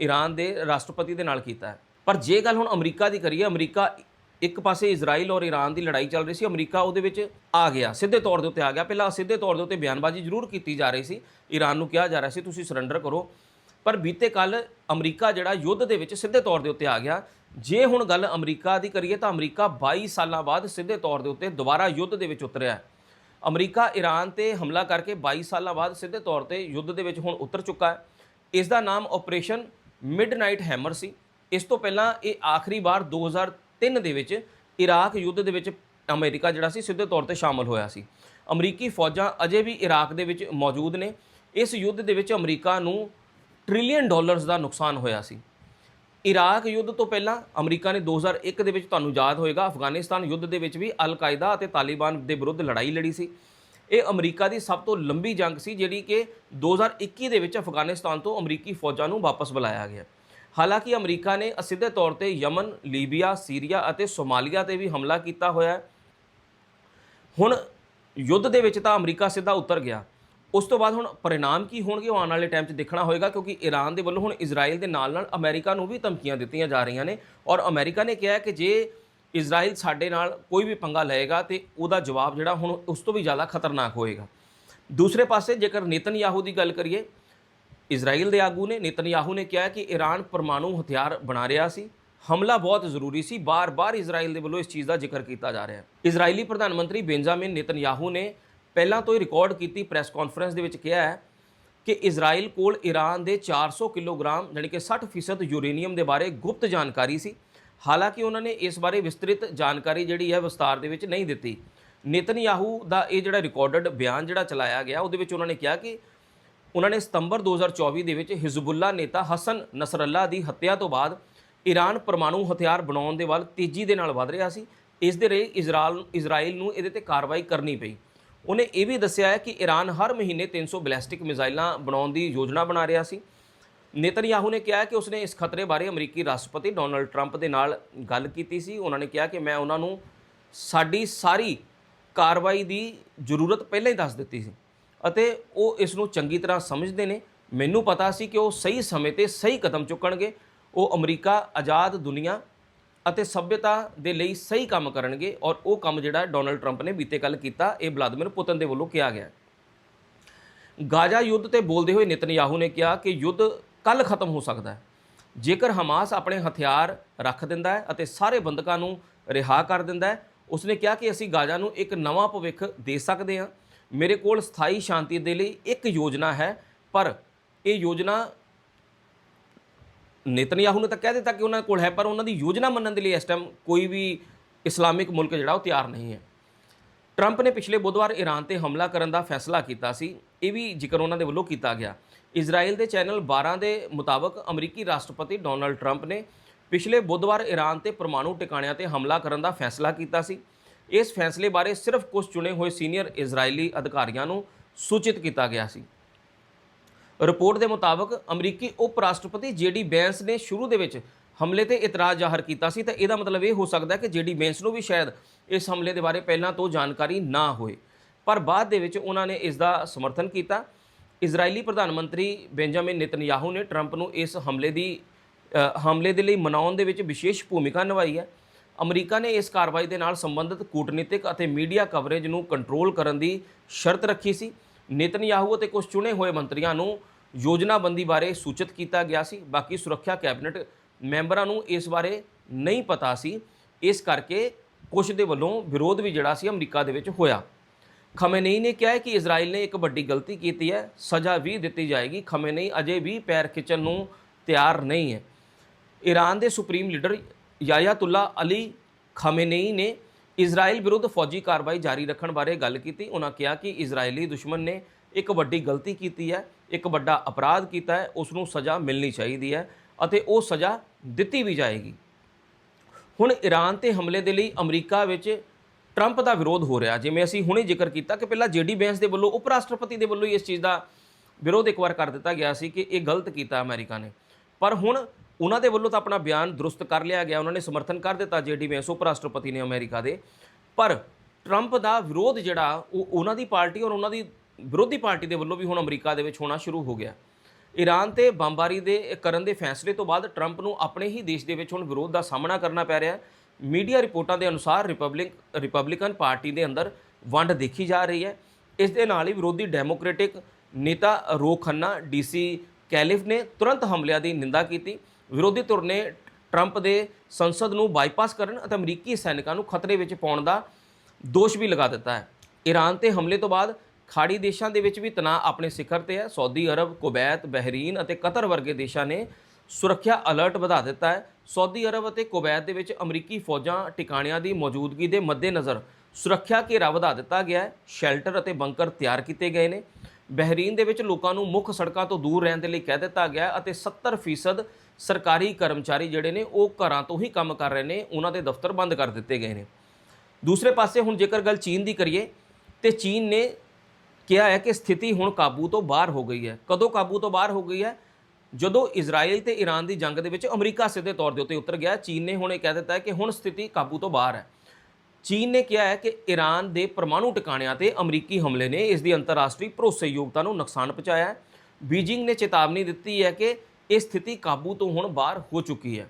ਈਰਾਨ ਦੇ ਰਾਸ਼ਟਰਪਤੀ ਦੇ ਨਾਲ ਕੀਤਾ ਹੈ। ਪਰ ਜੇ ਗੱਲ ਹੁਣ ਅਮਰੀਕਾ ਦੀ ਕਰੀਏ, ਅਮਰੀਕਾ ਇੱਕ ਪਾਸੇ ਇਜ਼ਰਾਈਲ ਔਰ ਈਰਾਨ ਦੀ ਲੜਾਈ ਚੱਲ ਰਹੀ ਸੀ, ਅਮਰੀਕਾ ਉਹਦੇ ਵਿੱਚ ਆ ਗਿਆ। ਸਿੱਧੇ ਤੌਰ ਦੇ ਉੱਤੇ ਆ ਗਿਆ। ਪਹਿਲਾਂ ਸਿੱਧੇ ਤੌਰ ਦੇ ਉੱਤੇ ਬਿਆਨਬਾਜ਼ੀ ਜ਼ਰੂਰ ਕੀਤੀ ਜਾ ਰਹੀ ਸੀ। ਈਰਾਨ ਨੂੰ ਕਿਹਾ ਜਾ ਰਿਹਾ ਸੀ, ਤੁਸੀਂ ਸਰੈਂਡਰ ਕਰੋ। ਪਰ ਬੀਤੇ ਕੱਲ ਅਮਰੀਕਾ ਜਿਹੜਾ ਯੁੱਧ ਦੇ ਵਿੱਚ ਸਿੱਧੇ ਤੌਰ ਦੇ ਉੱਤੇ ਆ ਗਿਆ। ਜੇ ਹੁਣ ਗੱਲ ਅਮਰੀਕਾ ਦੀ ਕਰੀਏ ਤਾਂ ਅਮਰੀਕਾ 22 ਸਾਲਾਂ ਬਾਅਦ ਸਿੱਧੇ ਤੌਰ ਦੇ ਉੱਤੇ ਦੁਬਾਰਾ ਯੁੱਧ ਦੇ ਵਿੱਚ ਉਤਰਿਆ ਅਮਰੀਕਾ ਈਰਾਨ ਤੇ ਹਮਲਾ ਕਰਕੇ 22 ਸਾਲਾਂ ਬਾਅਦ ਸਿੱਧੇ ਤੌਰ ਤੇ ਯੁੱਧ ਦੇ ਵਿੱਚ ਹੁਣ ਉਤਰ ਚੁੱਕਾ ਹੈ। ਇਸ ਦਾ ਨਾਮ ਆਪਰੇਸ਼ਨ ਮਿਡਨਾਈਟ ਹੈਮਰ ਸੀ। ਇਸ ਤੋਂ ਪਹਿਲਾਂ ਇਹ ਆਖਰੀ ਵਾਰ 2003 ਦੇ ਵਿੱਚ ਇਰਾਕ ਯੁੱਧ ਦੇ ਵਿੱਚ ਅਮਰੀਕਾ ਜਿਹੜਾ ਸੀ ਸਿੱਧੇ ਤੌਰ ਤੇ ਸ਼ਾਮਲ ਹੋਇਆ ਸੀ। ਅਮਰੀਕੀ ਫੌਜਾਂ ਅਜੇ ਵੀ ਇਰਾਕ ਦੇ ਵਿੱਚ ਮੌਜੂਦ ਨੇ। ਇਸ ਯੁੱਧ ਦੇ ਵਿੱਚ ਅਮਰੀਕਾ ਨੂੰ ਟ੍ਰਿਲੀਅਨ ਡਾਲਰਸ ਦਾ ਨੁਕਸਾਨ ਹੋਇਆ ਸੀ। ਇਰਾਕ ਯੁੱਧ ਤੋਂ ਪਹਿਲਾਂ ਅਮਰੀਕਾ ਨੇ 2001 ਦੇ ਵਿੱਚ ਤੁਹਾਨੂੰ ਯਾਦ ਹੋਏਗਾ, ਅਫਗਾਨਿਸਤਾਨ ਯੁੱਧ ਦੇ ਵਿੱਚ ਵੀ ਅਲ ਕਾਇਦਾ ਅਤੇ ਤਾਲਿਬਾਨ ਦੇ ਵਿਰੁੱਧ ਲੜਾਈ ਲੜੀ ਸੀ। ਇਹ ਅਮਰੀਕਾ ਦੀ ਸਭ ਤੋਂ ਲੰਬੀ ਜੰਗ ਸੀ, ਜਿਹੜੀ ਕਿ 2021 ਦੇ ਵਿੱਚ ਅਫਗਾਨਿਸਤਾਨ ਤੋਂ ਅਮਰੀਕੀ ਫੌਜਾਂ ਨੂੰ ਵਾਪਸ ਬੁਲਾਇਆ ਗਿਆ। ਹਾਲਾਂਕਿ ਅਮਰੀਕਾ ਨੇ ਅਸਿੱਧੇ ਤੌਰ ਤੇ ਯਮਨ, ਲੀਬੀਆ, ਸੀਰੀਆ ਅਤੇ ਸੋਮਾਲੀਆ ਤੇ ਵੀ ਹਮਲਾ ਕੀਤਾ ਹੋਇਆ ਹੈ। ਹੁਣ ਯੁੱਧ ਦੇ ਵਿੱਚ ਤਾਂ ਅਮਰੀਕਾ ਸਿੱਧਾ ਉਤਰ ਗਿਆ। ਉਸ ਤੋਂ ਬਾਅਦ ਹੁਣ ਪਰਿਣਾਮ ਕੀ ਹੋਣਗੇ ਉਹ ਆਉਣ ਵਾਲੇ ਟਾਈਮ 'ਚ ਦੇਖਣਾ ਹੋਏਗਾ ਕਿਉਂਕਿ ਈਰਾਨ ਦੇ ਵੱਲੋਂ ਹੁਣ ਇਜ਼ਰਾਈਲ ਦੇ ਨਾਲ ਨਾਲ ਅਮਰੀਕਾ ਨੂੰ ਵੀ ਧਮਕੀਆਂ ਦਿੱਤੀਆਂ ਜਾ ਰਹੀਆਂ ਨੇ ਔਰ ਅਮਰੀਕਾ ਨੇ ਕਿਹਾ ਕਿ ਜੇ ਇਜ਼ਰਾਈਲ ਸਾਡੇ ਨਾਲ ਕੋਈ ਵੀ ਪੰਗਾ ਲਏਗਾ ਤੇ ਉਹਦਾ ਜਵਾਬ ਜਿਹੜਾ ਹੁਣ ਉਸ ਤੋਂ ਵੀ ਜ਼ਿਆਦਾ ਖਤਰਨਾਕ ਹੋਏਗਾ। ਦੂਸਰੇ ਪਾਸੇ ਜੇਕਰ ਨੇਤਨਯਾਹੂ ਦੀ ਗੱਲ ਕਰੀਏ ਇਜ਼ਰਾਈਲ ਦੇ ਆਗੂ ਨੇ, ਨੇਤਨਯਾਹੂ ਨੇ ਕਿਹਾ ਕਿ ਈਰਾਨ ਪਰਮਾਣੂ ਹਥਿਆਰ ਬਣਾ ਰਿਹਾ ਸੀ। ਹਮਲਾ ਬਹੁਤ ਜ਼ਰੂਰੀ ਸੀ। ਬਾਰ-ਬਾਰ ਇਜ਼ਰਾਈਲ ਦੇ ਵੱਲੋਂ ਇਸ ਚੀਜ਼ ਦਾ ਜ਼ਿਕਰ ਕੀਤਾ ਜਾ ਰਿਹਾ ਹੈ। ਇਜ਼ਰਾਈਲੀ ਪ੍ਰਧਾਨ ਮੰਤਰੀ ਬੈਂਜਾਮਿਨ ਨੇਤਨਯਾਹੂ ਨੇ ਪਹਿਲਾਂ ਤੋਂ ਹੀ ਰਿਕਾਰਡ ਕੀਤੀ ਪ੍ਰੈਸ ਕਾਨਫਰੰਸ ਦੇ ਵਿੱਚ ਕਿਹਾ ਹੈ ਕਿ ਇਜ਼ਰਾਈਲ ਕੋਲ ਈਰਾਨ ਦੇ 400 ਕਿਲੋਗ੍ਰਾਮ ਯਾਨੀ ਕਿ 60% ਯੂਰੇਨੀਅਮ ਦੇ ਬਾਰੇ ਗੁਪਤ ਜਾਣਕਾਰੀ ਸੀ। ਹਾਲਾਂਕਿ ਉਹਨਾਂ ਨੇ ਇਸ ਬਾਰੇ ਵਿਸਤ੍ਰਿਤ ਜਾਣਕਾਰੀ ਜਿਹੜੀ ਹੈ ਵਿਸਤਾਰ ਦੇ ਵਿੱਚ ਨਹੀਂ ਦਿੱਤੀ। ਨੇਤਨਯਾਹੂ ਦਾ ਇਹ ਜਿਹੜਾ ਰਿਕਾਰਡਡ ਬਿਆਨ ਜਿਹੜਾ ਚਲਾਇਆ ਗਿਆ, ਉਹਦੇ ਵਿੱਚ ਉਹਨਾਂ ਨੇ ਕਿਹਾ ਕਿ ਉਹਨਾਂ ਨੇ ਸਤੰਬਰ 2024 ਦੇ ਵਿੱਚ ਹਿਜ਼ਬੁੱਲਾ ਨੇਤਾ ਹਸਨ ਨਸਰੱਲਾ ਦੀ ਹੱਤਿਆ ਤੋਂ ਬਾਅਦ ਈਰਾਨ ਪਰਮਾਣੂ ਹਥਿਆਰ ਬਣਾਉਣ ਦੇ ਵੱਲ ਤੇਜ਼ੀ ਦੇ ਨਾਲ ਵਧ ਰਿਹਾ ਸੀ। ਇਸ ਦੇ ਲਈ ਇਜ਼ਰਾਈਲ ਇਜ਼ਰਾਈਲ ਨੂੰ ਇਹਦੇ ਤੇ ਕਾਰਵਾਈ ਕਰਨੀ ਪਈ। ਉਹਨੇ ਇਹ ਵੀ ਦੱਸਿਆ ਹੈ ਕਿ ਈਰਾਨ ਹਰ ਮਹੀਨੇ 300 ਬੈਲਿਸਟਿਕ ਮਿਜ਼ਾਈਲਾਂ ਬਣਾਉਣ ਦੀ ਯੋਜਨਾ ਬਣਾ ਰਿਹਾ ਸੀ। ਨੇਤਨਯਾਹੂ ਨੇ ਕਿਹਾ ਕਿ ਉਸਨੇ ਇਸ ਖਤਰੇ ਬਾਰੇ ਅਮਰੀਕੀ ਰਾਸ਼ਟਰਪਤੀ ਡੋਨਲਡ ਟਰੰਪ ਦੇ ਨਾਲ ਗੱਲ ਕੀਤੀ ਸੀ। ਉਹਨਾਂ ਨੇ ਕਿਹਾ ਕਿ ਮੈਂ ਉਹਨਾਂ ਨੂੰ ਸਾਡੀ ਸਾਰੀ ਕਾਰਵਾਈ ਦੀ ਜ਼ਰੂਰਤ ਪਹਿਲਾਂ ਹੀ ਦੱਸ ਦਿੱਤੀ ਸੀ। ਅਤੇ ਉਹ ਇਸ ਨੂੰ ਚੰਗੀ ਤਰ੍ਹਾਂ ਸਮਝਦੇ ਨੇ। ਮੈਨੂੰ ਪਤਾ ਸੀ ਕਿ ਉਹ ਸਹੀ ਸਮੇਂ ਤੇ ਸਹੀ ਕਦਮ ਚੁੱਕਣਗੇ। ਉਹ ਅਮਰੀਕਾ, ਆਜ਼ਾਦ ਦੁਨੀਆ ਅਤੇ ਸਭਿਅਤਾ ਦੇ ਲਈ ਸਹੀ ਕੰਮ ਕਰਨਗੇ ਔਰ ਉਹ ਕੰਮ ਜਿਹੜਾ ਡੋਨਲਡ ਟਰੰਪ ਨੇ ਬੀਤੇ ਕੱਲ ਕੀਤਾ, ਇਹ ਵਲਾਦੀਮਿਰ ਪੁਤਨ ਦੇ ਵੱਲੋਂ ਕਿਹਾ ਗਿਆ। ਗਾਜ਼ਾ ਯੁੱਧ ਤੇ ਬੋਲਦੇ ਹੋਏ ਨਿਤਨਯਾਹੂ ਨੇ ਕਿਹਾ ਕਿ ਯੁੱਧ ਕੱਲ ਖਤਮ ਹੋ ਸਕਦਾ ਹੈ। ਜੇਕਰ ਹਮਾਸ ਆਪਣੇ ਹਥਿਆਰ ਰੱਖ ਦਿੰਦਾ ਹੈ ਅਤੇ ਸਾਰੇ ਬੰਦਕਾਂ ਨੂੰ ਰਿਹਾ ਕਰ ਦਿੰਦਾ ਹੈ, ਉਸਨੇ ਕਿਹਾ ਕਿ ਅਸੀਂ ਗਾਜ਼ਾ ਨੂੰ ਇੱਕ ਨਵਾਂ ਭਵਿੱਖ ਦੇ ਸਕਦੇ ਹਾਂ। ਮੇਰੇ ਕੋਲ ਸਥਾਈ ਸ਼ਾਂਤੀ ਦੇ ਲਈ ਇੱਕ ਯੋਜਨਾ ਹੈ, ਪਰ ਇਹ ਯੋਜਨਾ ਨੇਤਨਯਾਹੂ ਨੇ ਤਾਂ ਕਹਿ ਦਿੱਤਾ ਕਿ ਉਹਨਾਂ ਕੋਲ ਹੈ, ਪਰ ਉਹਨਾਂ ਦੀ ਯੋਜਨਾ ਮੰਨਣ ਦੇ ਲਈ ਇਸ ਟਾਈਮ ਕੋਈ ਵੀ ਇਸਲਾਮਿਕ ਮੁਲਕ ਜਿਹੜਾ ਉਹ ਤਿਆਰ ਨਹੀਂ ਹੈ। ਟਰੰਪ ਨੇ ਪਿਛਲੇ ਬੁੱਧਵਾਰ ਈਰਾਨ ਤੇ ਹਮਲਾ ਕਰਨ ਦਾ ਫੈਸਲਾ ਕੀਤਾ ਸੀ, ਇਹ ਵੀ ਜ਼ਿਕਰ ਉਹਨਾਂ ਦੇ ਵੱਲੋਂ ਕੀਤਾ ਗਿਆ। ਇਜ਼ਰਾਈਲ ਦੇ ਚੈਨਲ 12 ਦੇ ਮੁਤਾਬਕ ਅਮਰੀਕੀ ਰਾਸ਼ਟਰਪਤੀ ਡੋਨਲਡ ਟਰੰਪ ਨੇ ਪਿਛਲੇ ਬੁੱਧਵਾਰ ਈਰਾਨ ਤੇ ਪਰਮਾਣੂ ਟਿਕਾਣਿਆਂ ਤੇ ਹਮਲਾ ਕਰਨ ਦਾ ਫੈਸਲਾ ਕੀਤਾ ਸੀ। ਇਸ ਫੈਸਲੇ ਬਾਰੇ ਸਿਰਫ ਕੁਝ ਚੁਣੇ ਹੋਏ ਸੀਨੀਅਰ ਇਜ਼ਰਾਈਲੀ ਅਧਿਕਾਰੀਆਂ ਨੂੰ ਸੂਚਿਤ ਕੀਤਾ ਗਿਆ ਸੀ। ਰਿਪੋਰਟ ਦੇ ਮੁਤਾਬਕ ਅਮਰੀਕੀ ਉਪ ਰਾਸ਼ਟਰਪਤੀ ਜੇਡੀ ਬੈਂਸ ਨੇ ਸ਼ੁਰੂ ਦੇ ਵਿੱਚ ਹਮਲੇ ਤੇ ਇਤਰਾਜ਼ ਜ਼ਾਹਰ ਕੀਤਾ ਸੀ ਤਾਂ ਇਹਦਾ ਮਤਲਬ ਇਹ ਹੋ ਸਕਦਾ ਹੈ ਕਿ ਜੇਡੀ ਬੈਂਸ ਨੂੰ ਵੀ ਸ਼ਾਇਦ ਇਸ ਹਮਲੇ ਦੇ ਬਾਰੇ ਪਹਿਲਾਂ ਤੋਂ ਜਾਣਕਾਰੀ ਨਾ ਹੋਏ। ਪਰ ਬਾਅਦ ਦੇ ਵਿੱਚ ਉਹਨਾਂ ਨੇ ਇਸ ਦਾ ਸਮਰਥਨ ਕੀਤਾ। ਇਜ਼ਰਾਈਲੀ ਪ੍ਰਧਾਨ ਮੰਤਰੀ ਬੈਂਜਾਮਿਨ ਨਿਤਨਯਾਹੂ ਨੇ ਟਰੰਪ ਨੂੰ ਇਸ ਹਮਲੇ ਦੀ ਹਮਲੇ ਦੇ ਲਈ ਮਨਾਉਣ ਦੇ ਵਿੱਚ ਵਿਸ਼ੇਸ਼ ਭੂਮਿਕਾ ਨਿਭਾਈ ਹੈ। ਅਮਰੀਕਾ ਨੇ ਇਸ ਕਾਰਵਾਈ ਦੇ ਨਾਲ ਸੰਬੰਧਿਤ ਕੂਟਨੀਤਿਕ ਅਤੇ ਮੀਡੀਆ ਕਵਰੇਜ ਨੂੰ ਕੰਟਰੋਲ ਕਰਨ ਦੀ ਸ਼ਰਤ ਰੱਖੀ ਸੀ। ਨੇਤਨਯਾਹੂ ਅਤੇ ਕੁਝ ਚੁਣੇ ਹੋਏ ਮੰਤਰੀਆਂ ਨੂੰ ਯੋਜਨਾਬੰਦੀ ਬਾਰੇ ਸੂਚਿਤ ਕੀਤਾ ਗਿਆ ਸੀ। ਬਾਕੀ ਸੁਰੱਖਿਆ ਕੈਬਨਿਟ ਮੈਂਬਰਾਂ ਨੂੰ ਇਸ ਬਾਰੇ ਨਹੀਂ ਪਤਾ ਸੀ। ਇਸ ਕਰਕੇ ਕੁਝ ਦੇ ਵੱਲੋਂ ਵਿਰੋਧ ਵੀ ਜਿਹੜਾ ਸੀ ਅਮਰੀਕਾ ਦੇ ਵਿੱਚ ਹੋਇਆ। ਖਮੇਨਈ ਨੇ ਕਿਹਾ ਕਿ ਇਜ਼ਰਾਈਲ ਨੇ ਇੱਕ ਵੱਡੀ ਗਲਤੀ ਕੀਤੀ ਹੈ। ਸਜ਼ਾ ਵੀ ਦਿੱਤੀ ਜਾਏਗੀ। ਖਮੇਨਈ ਅਜੇ ਵੀ ਪੈਰ ਖਿੱਚਣ ਨੂੰ ਤਿਆਰ ਨਹੀਂ ਹੈ। ਈਰਾਨ ਦੇ supreme leader Ayatollah Ali Khamenei ਨੇ ਇਜ਼ਰਾਈਲ ਵਿਰੁੱਧ ਫੌਜੀ ਕਾਰਵਾਈ ਜਾਰੀ ਰੱਖਣ ਬਾਰੇ ਗੱਲ ਕੀਤੀ। ਉਹਨਾਂ ਕਿਹਾ ਕਿ ਇਜ਼ਰਾਈਲੀ ਦੁਸ਼ਮਣ ਨੇ ਇੱਕ ਵੱਡੀ ਗਲਤੀ ਕੀਤੀ ਹੈ, ਇੱਕ ਵੱਡਾ ਅਪਰਾਧ ਕੀਤਾ ਹੈ, ਉਸ ਨੂੰ ਸਜ਼ਾ ਮਿਲਣੀ ਚਾਹੀਦੀ ਹੈ ਅਤੇ ਉਹ ਸਜ਼ਾ ਦਿੱਤੀ ਵੀ ਜਾਏਗੀ। ਹੁਣ ਈਰਾਨ ਤੇ ਹਮਲੇ ਦੇ ਲਈ ਅਮਰੀਕਾ ਵਿੱਚ ਟਰੰਪ ਦਾ ਵਿਰੋਧ ਹੋ ਰਿਹਾ। ਜਿਵੇਂ ਅਸੀਂ ਹੁਣੇ ਜ਼ਿਕਰ ਕੀਤਾ ਕਿ ਪਹਿਲਾਂ ਜੇਡੀ ਬੈਂਸ ਦੇ ਵੱਲੋਂ ਉਪ ਰਾਸ਼ਟਰਪਤੀ ਦੇ ਵੱਲੋਂ ਹੀ ਇਸ ਚੀਜ਼ ਦਾ ਵਿਰੋਧ ਇੱਕ ਵਾਰ ਕਰ ਦਿੱਤਾ ਗਿਆ ਸੀ ਕਿ ਇਹ ਗਲਤ ਕੀਤਾ ਅਮਰੀਕਾ ਨੇ। ਪਰ ਹੁਣ ਉਹਨਾਂ ਦੇ ਵੱਲੋਂ ਤਾਂ ਆਪਣਾ ਬਿਆਨ ਦਰੁਸਤ ਕਰ ਲਿਆ ਗਿਆ, ਉਹਨਾਂ ਨੇ ਸਮਰਥਨ ਕਰ ਦਿੱਤਾ ਜੇਡੀ ਬੈਂਸ ਉਪ ਰਾਸ਼ਟਰਪਤੀ ਨੇ ਅਮਰੀਕਾ ਦੇ। ਪਰ ਟਰੰਪ ਦਾ ਵਿਰੋਧ ਜਿਹੜਾ, ਉਹ ਉਹਨਾਂ ਦੀ ਪਾਰਟੀ ਔਰ ਉਹਨਾਂ ਦੀ ਵਿਰੋਧੀ ਪਾਰਟੀ ਦੇ ਵੱਲੋਂ ਵੀ ਹੁਣ ਅਮਰੀਕਾ ਦੇ ਵਿੱਚ ਹੋਣਾ ਸ਼ੁਰੂ ਹੋ ਗਿਆ। ਈਰਾਨ ਤੇ ਬੰਬਾਰੀ ਦੇ ਕਰਨ ਦੇ ਫੈਸਲੇ ਤੋਂ ਬਾਅਦ ਟਰੰਪ ਨੂੰ ਆਪਣੇ ਹੀ ਦੇਸ਼ ਦੇ ਵਿੱਚ ਹੁਣ ਵਿਰੋਧ ਦਾ ਸਾਹਮਣਾ ਕਰਨਾ ਪੈ ਰਿਹਾ। ਹੈ ਮੀਡੀਆ ਰਿਪੋਰਟਾਂ ਦੇ ਅਨੁਸਾਰ ਰਿਪਬਲਿਕ, ਰਿਪਬਲਿਕਨ ਪਾਰਟੀ ਦੇ ਅੰਦਰ ਵੰਡ ਦੇਖੀ ਜਾ ਰਹੀ ਹੈ। ਇਸ ਦੇ ਨਾਲ ਹੀ ਵਿਰੋਧੀ ਡੈਮੋਕ੍ਰੈਟਿਕ ਨੇਤਾ ਰੋ ਖੰਨਾ ਡੀਸੀ ਕੈਲਿਫ ਨੇ ਤੁਰੰਤ ਹਮਲਿਆਂ ਦੀ ਨਿੰਦਾ ਕੀਤੀ। ਵਿਰੋਧੀ ਧਿਰ ਨੇ ਟਰੰਪ ਦੇ ਸੰਸਦ ਨੂੰ ਬਾਈਪਾਸ ਕਰਨ ਅਤੇ ਅਮਰੀਕੀ ਸੈਨਿਕਾਂ ਨੂੰ ਖਤਰੇ ਵਿੱਚ ਪਾਉਣ ਦਾ ਦੋਸ਼ ਵੀ ਲਗਾ ਦਿੱਤਾ ਹੈ। ਈਰਾਨ ਤੇ ਹਮਲੇ ਤੋਂ ਬਾਅਦ ਖਾੜੀ ਦੇਸ਼ਾਂ ਦੇ ਵਿੱਚ ਵੀ ਤਣਾਅ ਆਪਣੇ ਸਿਖਰ ਤੇ ਹੈ। ਸਾਊਦੀ ਅਰਬ, ਕੁਵੈਤ, ਬਹਿਰੀਨ ਅਤੇ ਕਤਰ ਵਰਗੇ ਦੇਸ਼ਾਂ ਨੇ ਸੁਰੱਖਿਆ ਅਲਰਟ ਵਧਾ ਦਿੱਤਾ ਹੈ। ਸਾਊਦੀ ਅਰਬ ਅਤੇ ਕੁਵੈਤ ਦੇ ਵਿੱਚ ਅਮਰੀਕੀ ਫੌਜਾਂ ਟਿਕਾਣਿਆਂ ਦੀ ਮੌਜੂਦਗੀ ਦੇ ਮੱਦੇਨਜ਼ਰ ਸੁਰੱਖਿਆ ਘੇਰਾ ਵਧਾ ਦਿੱਤਾ ਗਿਆ ਹੈ। ਸ਼ੈਲਟਰ ਅਤੇ ਬੰਕਰ ਤਿਆਰ ਕੀਤੇ ਗਏ ਨੇ। ਬਹਿਰੀਨ ਦੇ ਵਿੱਚ ਲੋਕਾਂ ਨੂੰ ਮੁੱਖ ਸੜਕਾਂ ਤੋਂ ਦੂਰ ਰਹਿਣ ਦੇ ਲਈ ਕਹਿ ਦਿੱਤਾ ਗਿਆ ਅਤੇ 70% ਸਰਕਾਰੀ ਕਰਮਚਾਰੀ ਜਿਹੜੇ ਨੇ, ਉਹ ਘਰਾਂ ਤੋਂ ਹੀ ਕੰਮ ਕਰ ਰਹੇ ਨੇ, ਉਹਨਾਂ ਦੇ ਦਫ਼ਤਰ ਬੰਦ ਕਰ ਦਿੱਤੇ ਗਏ ਨੇ। ਦੂਸਰੇ ਪਾਸੇ ਹੁਣ ਜੇਕਰ ਗੱਲ ਚੀਨ ਦੀ ਕਰੀਏ, ਤੇ ਚੀਨ ਨੇ ਕਿਹਾ ਹੈ ਕਿ ਸਥਿਤੀ ਹੁਣ ਕਾਬੂ ਤੋਂ ਬਾਹਰ ਹੋ ਗਈ ਹੈ। ਕਦੋਂ ਕਾਬੂ ਤੋਂ ਬਾਹਰ ਹੋ ਗਈ ਹੈ? ਜਦੋਂ ਇਜ਼ਰਾਈਲ ਤੇ ਈਰਾਨ ਦੀ ਜੰਗ ਦੇ ਵਿੱਚ ਅਮਰੀਕਾ ਸਿੱਧੇ ਤੌਰ ਦੇ ਉੱਤੇ ਉਤਰ ਗਿਆ, ਚੀਨ ਨੇ ਹੁਣ ਇਹ ਕਹਿ ਦਿੱਤਾ ਹੈ ਕਿ ਹੁਣ ਸਥਿਤੀ ਕਾਬੂ ਤੋਂ ਬਾਹਰ ਹੈ। ਚੀਨ ਨੇ ਕਿਹਾ ਹੈ ਕਿ ਈਰਾਨ ਦੇ ਪਰਮਾਣੂ ਟਿਕਾਣਿਆਂ ਤੇ ਅਮਰੀਕੀ ਹਮਲੇ ਨੇ ਇਸ ਦੀ ਅੰਤਰਰਾਸ਼ਟਰੀ ਭਰੋਸੇਯੋਗਤਾ ਨੂੰ ਨੁਕਸਾਨ ਪਹੁੰਚਾਇਆ ਹੈ। ਬੀਜਿੰਗ ਨੇ ਚੇਤਾਵਨੀ ਦਿੱਤੀ ਹੈ ਕਿ ਇਹ ਸਥਿਤੀ ਕਾਬੂ ਤੋਂ ਹੁਣ ਬਾਹਰ ਹੋ ਚੁੱਕੀ ਹੈ।